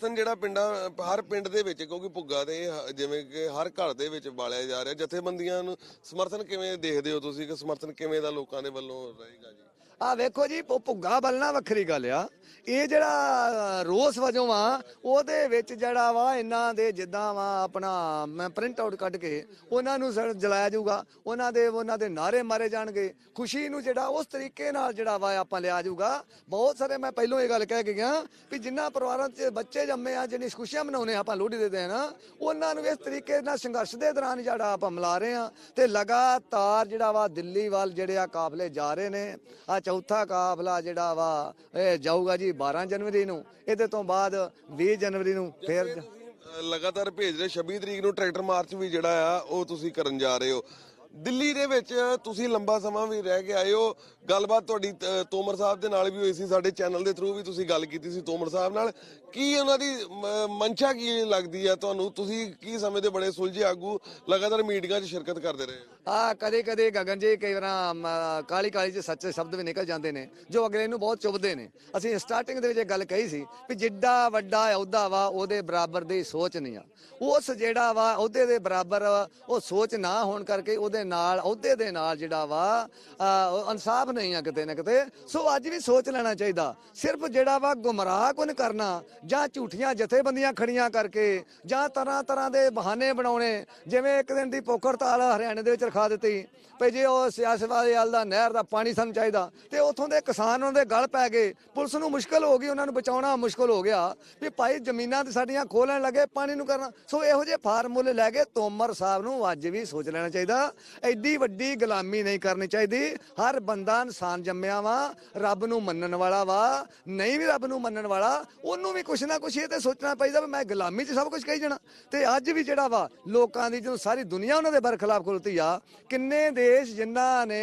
A: ਸਮਰਥਨ ਜਿਹੜਾ ਪਿੰਡਾਂ, ਹਰ ਪਿੰਡ ਦੇ ਵਿੱਚ, ਕਿਉਂਕਿ ਭੁੱਗਾ ਦੇ, ਹ- ਜਿਵੇਂ ਕਿ ਹਰ ਘਰ ਦੇ ਵਿੱਚ ਬਾਲਿਆ ਜਾ ਰਿਹਾ, ਜਥੇਬੰਦੀਆਂ ਨੂੰ ਸਮਰਥਨ ਕਿਵੇਂ ਦੇਖਦੇ ਹੋ ਤੁਸੀਂ? ਕਿ ਸਮਰਥਨ ਕਿਵੇਂ ਦਾ ਲੋਕਾਂ ਦੇ ਵੱਲੋਂ ਰਹੇਗਾ ਜੀ?
D: ਆ ਵੇਖੋ ਜੀ ਭੁ- ਭੁੱਗਾ ਬਲਣਾ ਵੱਖਰੀ ਗੱਲ ਆ। ਇਹ ਜਿਹੜਾ ਰੋਸ ਵਜੋਂ ਵਾ ਉਹਦੇ ਵਿੱਚ ਜਿਹੜਾ ਵਾ, ਇਹਨਾਂ ਦੇ ਜਿੱਦਾਂ ਵਾ ਆਪਣਾ, ਮੈਂ ਪ੍ਰਿੰਟ ਆਊਟ ਕੱਢ ਕੇ ਉਹਨਾਂ ਨੂੰ ਜਲਾਇਆ ਜਾਊਗਾ। ਉਹਨਾਂ ਦੇ ਉਹਨਾਂ ਦੇ ਨਾਰੇ ਮਾਰੇ ਜਾਣਗੇ। ਖੁਸ਼ੀ ਨੂੰ ਜਿਹੜਾ, ਉਸ ਤਰੀਕੇ ਨਾਲ ਜਿਹੜਾ ਵਾ ਆਪਾਂ ਲਿਆ ਜਾਊਗਾ। ਬਹੁਤ ਸਾਰੇ ਮੈਂ ਪਹਿਲਾਂ ਇਹ ਗੱਲ ਕਹਿ ਕੇ ਗਿਆ ਵੀ ਜਿਨ੍ਹਾਂ ਪਰਿਵਾਰਾਂ 'ਚ ਬੱਚੇ ਜੰਮੇ ਆ ਜਿਹਨੀ ਖੁਸ਼ੀਆਂ ਮਨਾਉਣੇ ਆਪਾਂ ਲੋਹੜੀ ਦੇ ਦਿਨ, ਉਹਨਾਂ ਨੂੰ ਇਸ ਤਰੀਕੇ ਨਾਲ ਸੰਘਰਸ਼ ਦੇ ਦੌਰਾਨ ਜਿਹੜਾ ਆਪਾਂ ਮਿਲਾ ਰਹੇ ਆ। ਤੇ ਲਗਾਤਾਰ ਜਿਹੜਾ ਵਾ ਦਿੱਲੀ ਵੱਲ ਜਿਹੜੇ ਆ ਕਾਫਲੇ ਜਾ ਰਹੇ ਨੇ। ਆ ਚੌਥਾ ਕਾਫਲਾ ਜਿਹੜਾ ਵਾ ਇਹ ਜਾਊਗਾ ਜੀ 12 ਜਨਵਰੀ ਨੂੰ। ਇਹਦੇ ਤੋਂ ਬਾਅਦ 20 ਜਨਵਰੀ ਨੂੰ ਫੇਰ
A: ਲਗਾਤਾਰ ਭੇਜ ਰਹੇ 26 ਤਰੀਕ ਨੂੰ ਟਰੈਕਟਰ ਮਾਰਚ ਵੀ ਜਿਹੜਾ ਆ ਉਹ ਤੁਸੀਂ ਕਰਨ ਜਾ ਰਹੇ ਹੋ। ਦਿੱਲੀ ਦੇ ਵਿੱਚ ਤੁਸੀਂ ਲੰਬਾ ਸਮਾਂ ਵੀ ਰਹਿ ਕੇ ਆਏ ਹੋ। ਗੱਲਬਾਤ ਤੁਹਾਡੀ ਤੋਮਰ ਸਾਹਿਬ ਦੇ ਨਾਲ ਵੀ ਹੋਈ ਸੀ ਸਾਡੇ ਚੈਨਲ ਦੇ ਥਰੂ ਵੀ ਤੁਸੀਂ ਗੱਲ ਕੀਤੀ ਸੀ ਤੋਮਰ ਸਾਹਿਬ ਨਾਲ। ਕੀ ਉਹਨਾਂ ਦੀ ਮਨਸ਼ਾ ਕੀ ਲੱਗਦੀ ਆ ਤੁਹਾਨੂੰ? ਤੁਸੀਂ ਕੀ ਸਮਝਦੇ ਬੜੇ ਸੁਲਝੇ ਆਗੂ, ਲਗਾਤਾਰ ਮੀਟਿੰਗਾਂ 'ਚ ਸ਼ਿਰਕਤ ਕਰਦੇ ਰਹੇ।
D: ਆ ਕਦੇ ਕਦੇ ਗਗਨ ਜੀ ਕਈ ਵਾਰ ਕਾਲੀ ਕਾਲੀ ਚ ਸੱਚੇ ਸ਼ਬਦ ਵੀ ਨਿਕਲ ਜਾਂਦੇ ਨੇ, ਜੋ ਅਗਲੇ ਨੂੰ ਬਹੁਤ ਚੁਭਦੇ ਨੇ। ਅਸੀਂ ਸਟਾਰਟਿੰਗ ਦੇ ਵਿੱਚ ਗੱਲ ਕਹੀ ਸੀ ਵੀ ਜਿੱਡਾ ਵੱਡਾ ਅਹੁਦਾ ਵਾ, ਉਹਦੇ ਬਰਾਬਰ ਦੀ ਸੋਚ ਨਹੀਂ ਆ। ਉਸ ਜਿਹੜਾ ਵਾ, ਅਹੁਦੇ ਦੇ ਬਰਾਬਰ ਉਹ ਸੋਚ ਨਾ ਹੋਣ ਕਰਕੇ ਉਹਦੇ ਨਾਲ, ਅਹੁਦੇ ਦੇ ਨਾਲ ਜਿਹੜਾ ਵਾ ਇਨਸਾਫ ਨਹੀਂ ਆ ਕਿਤੇ ਨਾ ਕਿਤੇ। ਸੋ ਅੱਜ ਵੀ ਸੋਚ ਲੈਣਾ ਚਾਹੀਦਾ। ਸਿਰਫ ਜਿਹੜਾ ਵਾ ਗੁੰਮਰਾਹ ਕੁਨ ਕਰਨਾ ਜਾਂ ਝੂਠੀਆਂ ਜਥੇਬੰਦੀਆਂ ਖੜੀਆਂ ਕਰਕੇ ਜਾਂ ਤਰ੍ਹਾਂ ਤਰ੍ਹਾਂ ਦੇ ਬਹਾਨੇ ਬਣਾਉਣੇ, ਜਿਵੇਂ ਇੱਕ ਦਿਨ ਦੀ ਭੁੱਖ ਤਾਲ ਹਰਿਆਣੇ ਦੇ ਵਿੱਚ ਰਖਾ ਦਿੱਤੀ, ਭਈ ਜੇ ਉਹ ਸਿਆਸਤਵਾਦੀ ਵਾਲ ਦਾ ਨਹਿਰ ਦਾ ਪਾਣੀ ਸਾਨੂੰ ਚਾਹੀਦਾ, ਤੇ ਉੱਥੋਂ ਦੇ ਕਿਸਾਨ ਉਹਨਾਂ ਦੇ ਗਲ ਪੈ ਗਏ, ਪੁਲਿਸ ਨੂੰ ਮੁਸ਼ਕਲ ਹੋ ਗਈ, ਉਹਨਾਂ ਨੂੰ ਬਚਾਉਣਾ ਮੁਸ਼ਕਲ ਹੋ ਗਿਆ, ਵੀ ਭਾਈ ਜ਼ਮੀਨਾਂ ਤੇ ਸਾਡੀਆਂ ਖੋਲਣ ਲੱਗੇ, ਪਾਣੀ ਨੂੰ ਕਰਨਾ। ਸੋ ਇਹੋ ਜਿਹੇ ਫਾਰਮੂਲੇ ਲੈ ਕੇ ਤੋਮਰ ਸਾਹਿਬ ਨੂੰ ਅੱਜ ਵੀ ਸੋਚ ਲੈਣਾ ਚਾਹੀਦਾ। ਐਡੀ ਵੱਡੀ ਗੁਲਾਮੀ ਨਹੀਂ ਕਰਨੀ ਚਾਹੀਦੀ। ਹਰ ਬੰਦਾ ਇਨਸਾਨ ਜੰਮਿਆ ਵਾ, ਰੱਬ ਨੂੰ ਮੰਨਣ ਵਾਲਾ ਵਾ, ਨਹੀਂ ਵੀ ਰੱਬ ਨੂੰ ਮੰਨਣ ਵਾਲਾ, ਉਹਨੂੰ ਵੀ ਕੁਛ ਨਾ ਕੁਛ ਇਹ ਤੇ ਸੋਚਣਾ ਪੈਂਦਾ ਵੀ ਮੈਂ ਗੁਲਾਮੀ 'ਚ ਸਭ ਕੁਝ ਕਹੀ ਜਾਣਾ। ਤੇ ਅੱਜ ਵੀ ਜਿਹੜਾ ਵਾ, ਲੋਕਾਂ ਦੀ ਜਦੋਂ ਸਾਰੀ ਦੁਨੀਆ ਉਹਨਾਂ ਦੇ ਬਰਖਲਾਫ ਖੁੱਲਤੀ ਆ, ਕਿੰਨੇ ਦੇਸ਼ ਜਿਨ੍ਹਾਂ ਨੇ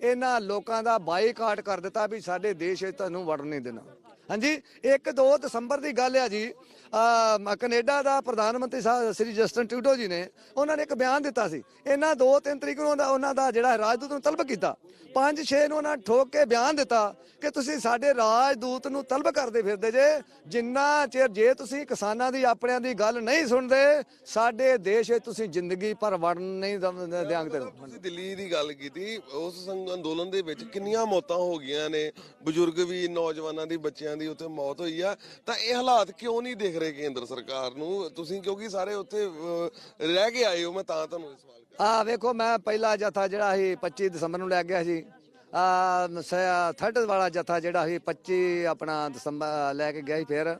D: ਇਹਨਾਂ ਲੋਕਾਂ ਦਾ ਬਾਈਕਾਟ ਕਰ ਦਿੱਤਾ ਵੀ ਸਾਡੇ ਦੇਸ਼ ਵਿੱਚ ਤੁਹਾਨੂੰ ਵੜਨ ਨਹੀਂ ਦੇਣਾ। ਹਾਂਜੀ 1 2 ਦਸੰਬਰ ਦੀ ਗੱਲ ਆ ਜੀ ਕੈਨੇਡਾ ਦਾ ਪ੍ਰਧਾਨ ਮੰਤਰੀ ਸਾਹਿਬ ਸ੍ਰੀ ਜਸਟਨ ਟਰੂਡੋ ਜੀ ਨੇ ਉਹਨਾਂ ਨੇ ਇੱਕ ਬਿਆਨ ਦਿੱਤਾ ਸੀ। ਇਹਨਾਂ 2 3 ਤਰੀਕ ਨੂੰ ਉਹਨਾਂ ਦਾ ਜਿਹੜਾ ਰਾਜਦੂਤ ਨੂੰ ਤਲਬ ਕੀਤਾ। 5 6 ਨੂੰ ਉਹਨਾਂ ਠੋਕ ਕੇ ਬਿਆਨ ਦਿੱਤਾ ਕਿ ਤੁਸੀਂ ਸਾਡੇ ਰਾਜਦੂਤ ਨੂੰ ਤਲਬ ਕਰਦੇ ਫਿਰਦੇ ਜੇ। ਜਿੰਨਾ ਚਿਰ ਜੇ ਤੁਸੀਂ ਕਿਸਾਨਾਂ ਦੀ ਆਪਣਿਆਂ ਦੀ ਗੱਲ ਨਹੀਂ ਸੁਣਦੇ ਸਾਡੇ ਦੇਸ਼ ਵਿੱਚ ਤੁਸੀਂ ਜ਼ਿੰਦਗੀ ਭਰ ਵੜਨ ਨਹੀਂ ਦਮ- ਦਿਆਂਗੇ ਤੇ।
A: ਤੁਸੀਂ ਦਿੱਲੀ ਦੀ ਗੱਲ ਕੀਤੀ ਉਸ ਅੰਦੋਲਨ ਦੇ ਵਿੱਚ ਕਿੰਨੀਆਂ ਮੌਤਾਂ ਹੋ ਗਈਆਂ ਨੇ? ਬਜ਼ੁਰਗ ਵੀ ਨੌਜਵਾਨਾਂ ਦੀ ਬੱਚਿਆਂ ਦੀ ਉੱਥੇ ਮੌਤ ਹੋਈ ਆ। ਤਾਂ ਇਹ ਹਾਲਾਤ ਕਿਉਂ ਨਹੀਂ ਦਿਖ ਰਹੇ ਕੇਂਦਰ ਸਰਕਾਰ ਨੂੰ। ਤੁਸੀਂ ਕਿਉਂਕਿ ਸਾਰੇ ਉੱਥੇ ਅਹ, ਰਹਿ ਕੇ ਆਏ ਹੋ ਮੈਂ ਤਾਂ ਤੁਹਾਨੂੰ ਇਹ ਸਵਾਲ ਕਰ
D: ਆ ਵੇਖੋ ਮੈਂ ਪਹਿਲਾ ਜਥਾ ਜਿਹੜਾ ਸੀ 25 ਦਸੰਬਰ ਨੂੰ ਲੈ ਗਿਆ ਸੀ। ਆ ਥਰਡ ਵਾਲਾ ਜਥਾ ਜਿਹੜਾ ਸੀ 25 ਆਪਣਾ ਦਸੰਬਰ ਲੈ ਕੇ ਗਿਆ ਸੀ ਫਿਰ।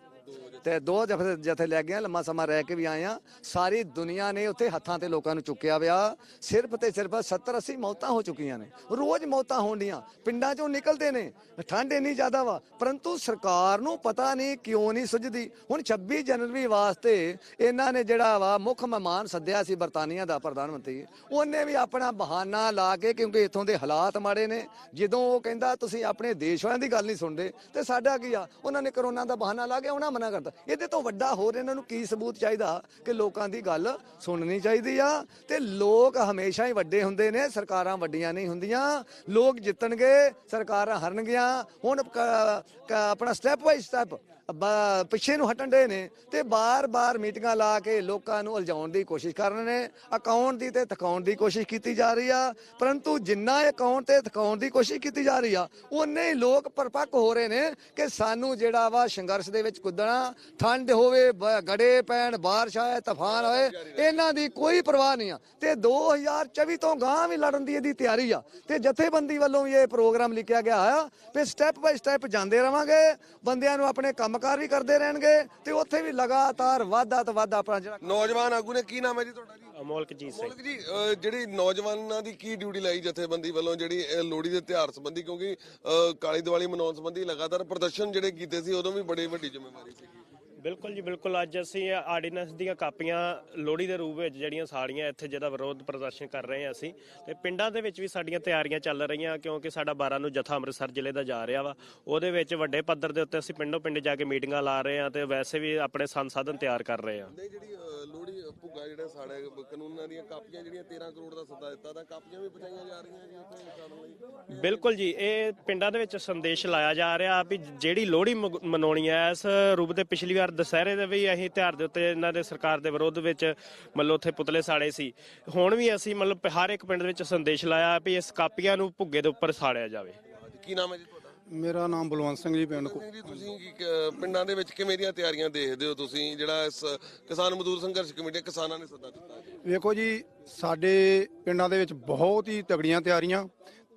D: ਤੇ ਦੋ ਜਥੇ ਜਥੇ ਲੈ ਗਏ ਲੰਮਾ ਸਮਾਂ ਰਹਿ ਕੇ ਵੀ ਆਏ ਆ। ਸਾਰੀ ਦੁਨੀਆ ਨੇ ਉੱਥੇ ਹੱਥਾਂ ਤੇ ਲੋਕਾਂ ਨੂੰ ਚੁੱਕਿਆ ਵਿਆ। ਸਿਰਫ ਤੇ ਸਿਰਫ 70 80 ਮੌਤਾਂ ਹੋ ਚੁੱਕੀਆਂ ਨੇ। ਰੋਜ਼ ਮੌਤਾਂ ਹੋਣੀਆਂ। ਪਿੰਡਾਂ ਚੋਂ ਨਿਕਲਦੇ ਨੇ। ਠੰਡ ਇੰਨੀ ਜ਼ਿਆਦਾ ਵਾ। ਪਰੰਤੂ ਸਰਕਾਰ ਨੂੰ ਪਤਾ ਨਹੀਂ ਕਿਉਂ ਨਹੀਂ ਸੁਝਦੀ। ਹੁਣ 26 ਜਨਵਰੀ ਵਾਸਤੇ ਇਹਨਾਂ ਨੇ ਜਿਹੜਾ ਵਾ ਮੁੱਖ ਮਹਿਮਾਨ ਸੱਦਿਆ ਸੀ ਬਰਤਾਨੀਆ ਦਾ ਪ੍ਰਧਾਨ ਮੰਤਰੀ। ਉਹਨੇ ਵੀ ਆਪਣਾ ਬਹਾਨਾ ਲਾ ਕੇ ਕਿਉਂਕਿ ਇੱਥੋਂ ਦੇ ਹਾਲਾਤ ਮਾੜੇ ਨੇ। ਜਦੋਂ ਉਹ ਕਹਿੰਦਾ, ਤੁਸੀਂ ਆਪਣੇ ਦੇਸ਼ ਵਾਲਿਆਂ ਦੀ ਗੱਲ ਨਹੀਂ ਸੁਣਦੇ। ਤੇ ਸਾਡਾ ਕੀ ਆ? ਉਹਨਾਂ ਨੇ ਕਰੋਨਾ ਦਾ ਬਹਾਨਾ ਲਾ ਕੇ ਉਹਨਾਂ ਮਨਾ ਕਰਤਾ। ਇਹਦੇ ਤੋਂ ਵੱਡਾ ਹੋਰ ਇਹਨਾਂ ਨੂੰ ਕੀ ਸਬੂਤ ਚਾਹੀਦਾ ਕਿ ਲੋਕਾਂ ਦੀ ਗੱਲ ਸੁਣਨੀ ਚਾਹੀਦੀ ਆ? ਤੇ ਲੋਕ ਹਮੇਸ਼ਾ ਹੀ ਵੱਡੇ ਹੁੰਦੇ ਨੇ, ਸਰਕਾਰਾਂ ਵੱਡੀਆਂ ਨਹੀਂ ਹੁੰਦੀਆਂ। ਲੋਕ ਜਿੱਤਣਗੇ, ਸਰਕਾਰਾਂ ਹਾਰਨਗੀਆਂ। ਹੁਣ ਆਪਣਾ ਸਟੈਪ ਬਾਈ ਸਟੈਪ ਪਿੱਛੇ ਨੂੰ ਹਟਣ ਦੇ ਨੇ ਤੇ ਬਾਰ-ਬਾਰ ਮੀਟਿੰਗਾਂ ਲਾ ਕੇ ਲੋਕਾਂ ਨੂੰ ਉਲਝਾਉਣ ਦੀ ਕੋਸ਼ਿਸ਼ ਕਰ ਰਹੇ ਨੇ, ਅਕਾਊਂਟ ਦੀ ਤੇ ਥਕਾਉਣ ਦੀ ਕੋਸ਼ਿਸ਼ ਕੀਤੀ ਜਾ ਰਹੀ ਆ। ਪਰੰਤੂ ਜਿੰਨਾ ਅਕਾਊਂਟ ਤੇ ਥਕਾਉਣ ਦੀ ਕੋਸ਼ਿਸ਼ ਕੀਤੀ ਜਾ ਰਹੀ ਆ, ਉਨੇ ਹੀ ਲੋਕ ਪਰਪੱਕ ਹੋ ਰਹੇ ਨੇ ਕਿ ਸਾਨੂੰ ਜਿਹੜਾ ਵਾ ਸੰਘਰਸ਼ ਦੇ ਵਿੱਚ ਕੁੱਦਣਾ, ਠੰਡ ਹੋਵੇ, ਬ- ਗੜੇ ਪੈਣ, ਬਾਰਿਸ਼ ਆਏ, ਤੂਫਾਨ ਹੋਏ ਇਹਨਾਂ ਦੀ ਕੋਈ ਪਰਵਾਹ ਨਹੀਂ ਆ। ਤੇ 2024 ਤੋਂ ਗਾਂ ਵੀ ਲੜਨ ਦੀ ਇਹਦੀ ਤਿਆਰੀ ਆ। ਤੇ ਜਥੇਬੰਦੀ ਵੱਲੋਂ ਵੀ ਇਹ ਪ੍ਰੋਗਰਾਮ ਲਿਖਿਆ ਗਿਆ ਆ ਤੇ ਸਟੈਪ ਬਾਈ ਸਟੈਪ ਜਾਂਦੇ ਰਵਾਂਗੇ, ਬੰਦਿਆਂ ਨੂੰ ਆਪਣੇ ਕੰਮ ਕੰਮਕਾਰ ਵੀ ਕਰਦੇ ਰਹਿਣਗੇ ਤੇ ਉੱਥੇ ਵੀ ਲਗਾਤਾਰ ਵਾਧਾ ਤੇ ਵਾਧਾ ਆਪਣਾ ਜਿਹੜਾ
A: ਨੌਜਵਾਨ ਆਗੂ ਨੇ ਕੀ ਨਾਮ ਹੈ ਜੀ ਤੁਹਾਡਾ ਜੀ?
E: ਅਮੋਲਕਜੀਤ ਸਿੰਘ।
A: ਮੋਲਕ ਜੀ ਅਹ ਜਿਹੜੀ ਨੌਜਵਾਨਾਂ ਦੀ ਕੀ ਡਿਊਟੀ ਲਾਈ ਜਥੇਬੰਦੀ ਵੱਲੋਂ ਜਿਹੜੀ ਇਹ ਲੋਹੜੀ ਦੇ ਤਿਉਹਾਰ ਸੰਬੰਧੀ? ਕਿਉਂਕਿ ਅਹ ਕਾਲੀ ਦੀਵਾਲੀ ਮਨਾਉਣ ਸੰਬੰਧੀ ਲਗਾਤਾਰ ਪ੍ਰਦਰਸ਼ਨ ਜਿਹੜੇ ਕੀਤੇ ਸੀ ਉਦੋਂ ਵੀ ਬੜੀ ਵੱਡੀ ਜ਼ਿੰਮੇਵਾਰੀ ਸੀ
E: ਬਿਲਕੁਲ ਜੀ ਬਿਲਕੁਲ। ਅੱਜ ਅਸੀਂ ਆਰਡੀਨੈਂਸ ਦੀਆਂ ਕਾਪੀਆਂ ਲੋਹੜੀ ਦੇ ਰੂਪ ਵਿੱਚ ਜਿਹੜੀਆਂ ਸਾੜੀਆਂ ਇੱਥੇ ਜਿਹਦਾ ਵਿਰੋਧ ਪ੍ਰਦਰਸ਼ਨ ਕਰ ਰਹੇ ਹਾਂ ਅਸੀਂ ਤੇ ਪਿੰਡਾਂ ਦੇ ਵਿੱਚ ਵੀ ਸਾਡੀਆਂ ਤਿਆਰੀਆਂ ਚੱਲ ਰਹੀਆਂ ਕਿਉਂਕਿ ਸਾਡਾ 12 ਨੂੰ ਜਥਾ ਅੰਮ੍ਰਿਤਸਰ ਜ਼ਿਲ੍ਹੇ ਦਾ ਜਾ ਰਿਹਾ ਵਾ। ਉਹਦੇ ਵਿੱਚ ਵੱਡੇ ਪੱਧਰ ਦੇ ਉੱਤੇ ਅਸੀਂ ਪਿੰਡੋਂ ਪਿੰਡ ਜਾ ਕੇ ਮੀਟਿੰਗਾਂ ਲਾ ਰਹੇ ਹਾਂ ਤੇ ਵੈਸੇ ਵੀ ਆਪਣੇ ਸੰਸਾਧਨ ਤਿਆਰ ਕਰ ਰਹੇ ਹਾਂ।
A: ਨਹੀਂ ਜਿਹੜੀ ਲੋਹੜੀ ਭੁੱਗਾ ਜਿਹੜਾ ਸਾਡੇ ਕਾਨੂੰਨਾਂ ਦੀਆਂ ਕਾਪੀਆਂ ਜਿਹੜੀਆਂ 13 ਕਰੋੜ ਦਾ ਸੱਦਾ ਦਿੱਤਾ ਤਾਂ ਕਾਪੀਆਂ ਵੀ ਪਹੁੰਚਾਈਆਂ ਜਾ ਰਹੀਆਂ ਜੀ ਉੱਥੇ ਛਾੜਨ ਲਈ
E: ਬਿਲਕੁਲ ਜੀ ਇਹ ਪਿੰਡਾਂ ਦੇ ਵਿੱਚ ਸੰਦੇਸ਼ ਲਾਇਆ ਜਾ ਰਿਹਾ ਵੀ ਜਿਹੜੀ ਲੋਹੜੀ ਮਨਾਉਣੀ ਹੈ ਇਸ ਰੂਪ ਦੇ ਪਿਛਲੀ ਵਾਰ ਦੁਸਹਿਰੇ ਦੇ ਵੀ ਅਸੀਂ ਤਿਉਹਾਰ ਦੇ ਉੱਤੇ ਇਹਨਾਂ ਦੇ ਸਰਕਾਰ ਦੇ ਵਿਰੋਧ ਵਿੱਚ ਮਤਲਬ ਉੱਥੇ ਪੁਤਲੇ ਸਾੜੇ ਸੀ। ਹੁਣ ਵੀ ਅਸੀਂ ਮਤਲਬ ਹਰ ਇੱਕ ਪਿੰਡ ਦੇ ਵਿੱਚ ਸੰਦੇਸ਼ ਲਾਇਆ ਵੀ ਇਸ ਕਾਪੀਆਂ ਨੂੰ ਭੁੱਗੇ ਦੇ ਉੱਪਰ ਸਾੜਿਆ ਜਾਵੇ।
A: ਕੀ ਨਾਮ ਹੈ ਜੀ ਤੁਹਾਡਾ?
F: ਮੇਰਾ ਨਾਮ ਬਲਵੰਤ ਸਿੰਘ ਜੀ ਪਿੰਡ ਕੋ
A: ਜੀ ਤੁਸੀਂ ਕੀ ਕ- ਪਿੰਡਾਂ ਦੇ ਵਿੱਚ ਕਿਵੇਂ ਦੀਆਂ ਤਿਆਰੀਆਂ ਦੇਖਦੇ ਹੋ ਤੁਸੀਂ? ਜਿਹੜਾ ਇਸ ਕਿਸਾਨ ਮਜ਼ਦੂਰ ਸੰਘਰਸ਼ ਕਮੇਟੀ ਕਿਸਾਨਾਂ ਨੇ ਸੱਦਾ ਦਿੱਤਾ
F: ਵੇਖੋ ਜੀ ਸਾਡੇ ਪਿੰਡਾਂ ਦੇ ਵਿੱਚ ਬਹੁਤ ਹੀ ਤਗੜੀਆਂ ਤਿਆਰੀਆਂ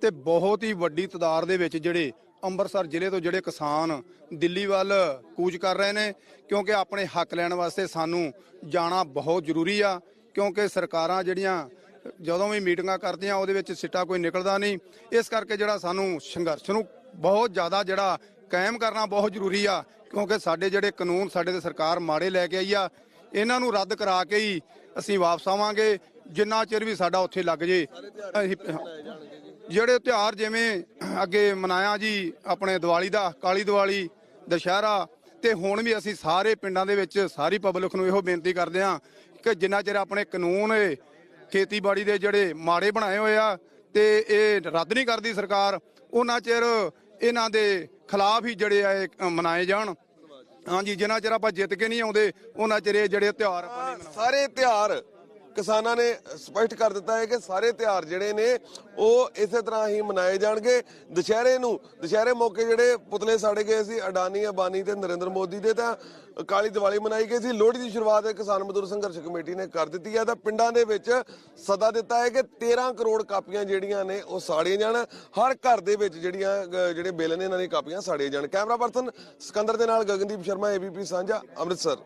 F: ਤੇ ਬਹੁਤ ਹੀ ਵੱਡੀ ਤਦਾਦ ਦੇ ਵਿੱਚ ਜਿਹੜੇ ਅੰਮ੍ਰਿਤਸਰ ਜ਼ਿਲ੍ਹੇ ਤੋਂ ਜਿਹੜੇ ਕਿਸਾਨ ਦਿੱਲੀ ਵੱਲ ਕੂਚ ਕਰ ਰਹੇ ਨੇ, ਕਿਉਂਕਿ ਆਪਣੇ ਹੱਕ ਲੈਣ ਵਾਸਤੇ ਸਾਨੂੰ ਜਾਣਾ ਬਹੁਤ ਜ਼ਰੂਰੀ ਆ, ਕਿਉਂਕਿ ਸਰਕਾਰਾਂ ਜਿਹੜੀਆਂ ਜਦੋਂ ਵੀ ਮੀਟਿੰਗਾਂ ਕਰਦੀਆਂ, ਉਹਦੇ ਵਿੱਚ ਸਿੱਟਾ ਕੋਈ ਨਿਕਲਦਾ ਨਹੀਂ। ਇਸ ਕਰਕੇ ਜਿਹੜਾ ਸਾਨੂੰ ਸੰਘਰਸ਼ ਨੂੰ ਬਹੁਤ ਜ਼ਿਆਦਾ ਜਿਹੜਾ ਕਾਇਮ ਕਰਨਾ ਬਹੁਤ ਜ਼ਰੂਰੀ ਆ, ਕਿਉਂਕਿ ਸਾਡੇ ਜਿਹੜੇ ਕਾਨੂੰਨ ਸਾਡੇ ਤੇ ਸਰਕਾਰ ਮਾੜੇ ਲੈ ਕੇ ਆਈ ਆ, ਇਹਨਾਂ ਨੂੰ ਰੱਦ ਕਰਾ ਕੇ ਹੀ ਅਸੀਂ ਵਾਪਸ ਆਵਾਂਗੇ। ਜਿੰਨਾ ਚਿਰ ਵੀ ਸਾਡਾ ਉੱਥੇ ਲੱਗ ਜੇ, ਅਸੀਂ ਜਿਹੜੇ ਤਿਉਹਾਰ ਜਿਵੇਂ ਅੱਗੇ ਮਨਾਇਆ ਜੀ, ਆਪਣੇ ਦੀਵਾਲੀ ਦਾ, ਕਾਲੀ ਦੀਵਾਲੀ, ਦੁਸ਼ਹਿਰਾ, ਤੇ ਹੁਣ ਵੀ ਅਸੀਂ ਸਾਰੇ ਪਿੰਡਾਂ ਦੇ ਵਿੱਚ ਸਾਰੀ ਪਬਲਿਕ ਨੂੰ ਇਹੋ ਬੇਨਤੀ ਕਰਦੇ ਹਾਂ ਕਿ ਜਿੰਨਾ ਚਿਰ ਆਪਣੇ ਕਾਨੂੰਨ ਖੇਤੀਬਾੜੀ ਦੇ ਜਿਹੜੇ ਮਾੜੇ ਬਣਾਏ ਹੋਏ ਆ ਤੇ ਇਹ ਰੱਦ ਨਹੀਂ ਕਰਦੀ ਸਰਕਾਰ, ਉਹਨਾਂ ਚਿਰ ਇਹਨਾਂ ਦੇ ਖਿਲਾਫ ਹੀ ਜਿਹੜੇ ਆ ਇਹ ਮਨਾਏ ਜਾਣ। ਹਾਂਜੀ, ਜਿੰਨਾ ਚਿਰ ਆਪਾਂ ਜਿੱਤ ਕੇ ਨਹੀਂ ਆਉਂਦੇ, ਉਹਨਾਂ ਚਿਰ ਇਹ ਜਿਹੜੇ ਤਿਉਹਾਰ
A: ਸਾਰੇ ਤਿਉਹਾਰ ਕਿਸਾਨਾਂ ਨੇ ਸਪਸ਼ਟ ਕਰ ਦਿੱਤਾ ਹੈ ਕਿ ਸਾਰੇ ਤਿਉਹਾਰ ਜਿਹੜੇ ਨੇ, ਉਹ ਇਸੇ ਤਰ੍ਹਾਂ ਹੀ ਮਨਾਏ ਜਾਣਗੇ। ਦੁਸ਼ਹਿਰੇ ਨੂੰ, ਦੁਸ਼ਹਿਰੇ ਮੌਕੇ ਜਿਹੜੇ ਪੁਤਲੇ ਸਾੜੇ ਗਏ ਸੀ, ਅਡਾਨੀ, ਅਬਾਨੀ ਤੇ ਨਰਿੰਦਰ ਮੋਦੀ ਦੇ, ਤਾਂ ਕਾਲੀ ਦੀਵਾਲੀ ਮਨਾਈ ਗਈ ਸੀ। ਲੋਹੜੀ ਦੀ ਸ਼ੁਰੂਆਤ ਕਿਸਾਨ ਮਜ਼ਦੂਰ ਸੰਘਰਸ਼ ਕਮੇਟੀ ਨੇ ਕਰ ਦਿੱਤੀ ਹੈ। ਤਾਂ ਪਿੰਡਾਂ ਦੇ ਵਿੱਚ ਸੱਦਾ ਦਿੱਤਾ ਹੈ ਕਿ 13 ਕਰੋੜ ਕਾਪੀਆਂ ਜਿਹੜੀਆਂ ਨੇ, ਉਹ ਸਾੜੀਆਂ ਜਾਣ। ਹਰ ਘਰ ਦੇ ਵਿੱਚ ਜਿਹੜੀਆਂ ਜਿਹੜੇ ਬਿੱਲ ਨੇ, ਇਹਨਾਂ ਦੀਆਂ ਕਾਪੀਆਂ ਸਾੜੀਆਂ ਜਾਣ। ਕੈਮਰਾ ਪਰਸਨ ਸਿਕੰਦਰ ਦੇ ਨਾਲ ਗਗਨਦੀਪ ਸ਼ਰਮਾ, ਏਬੀਪੀ ਸਾਂਝਾ, ਅੰਮ੍ਰਿਤਸਰ।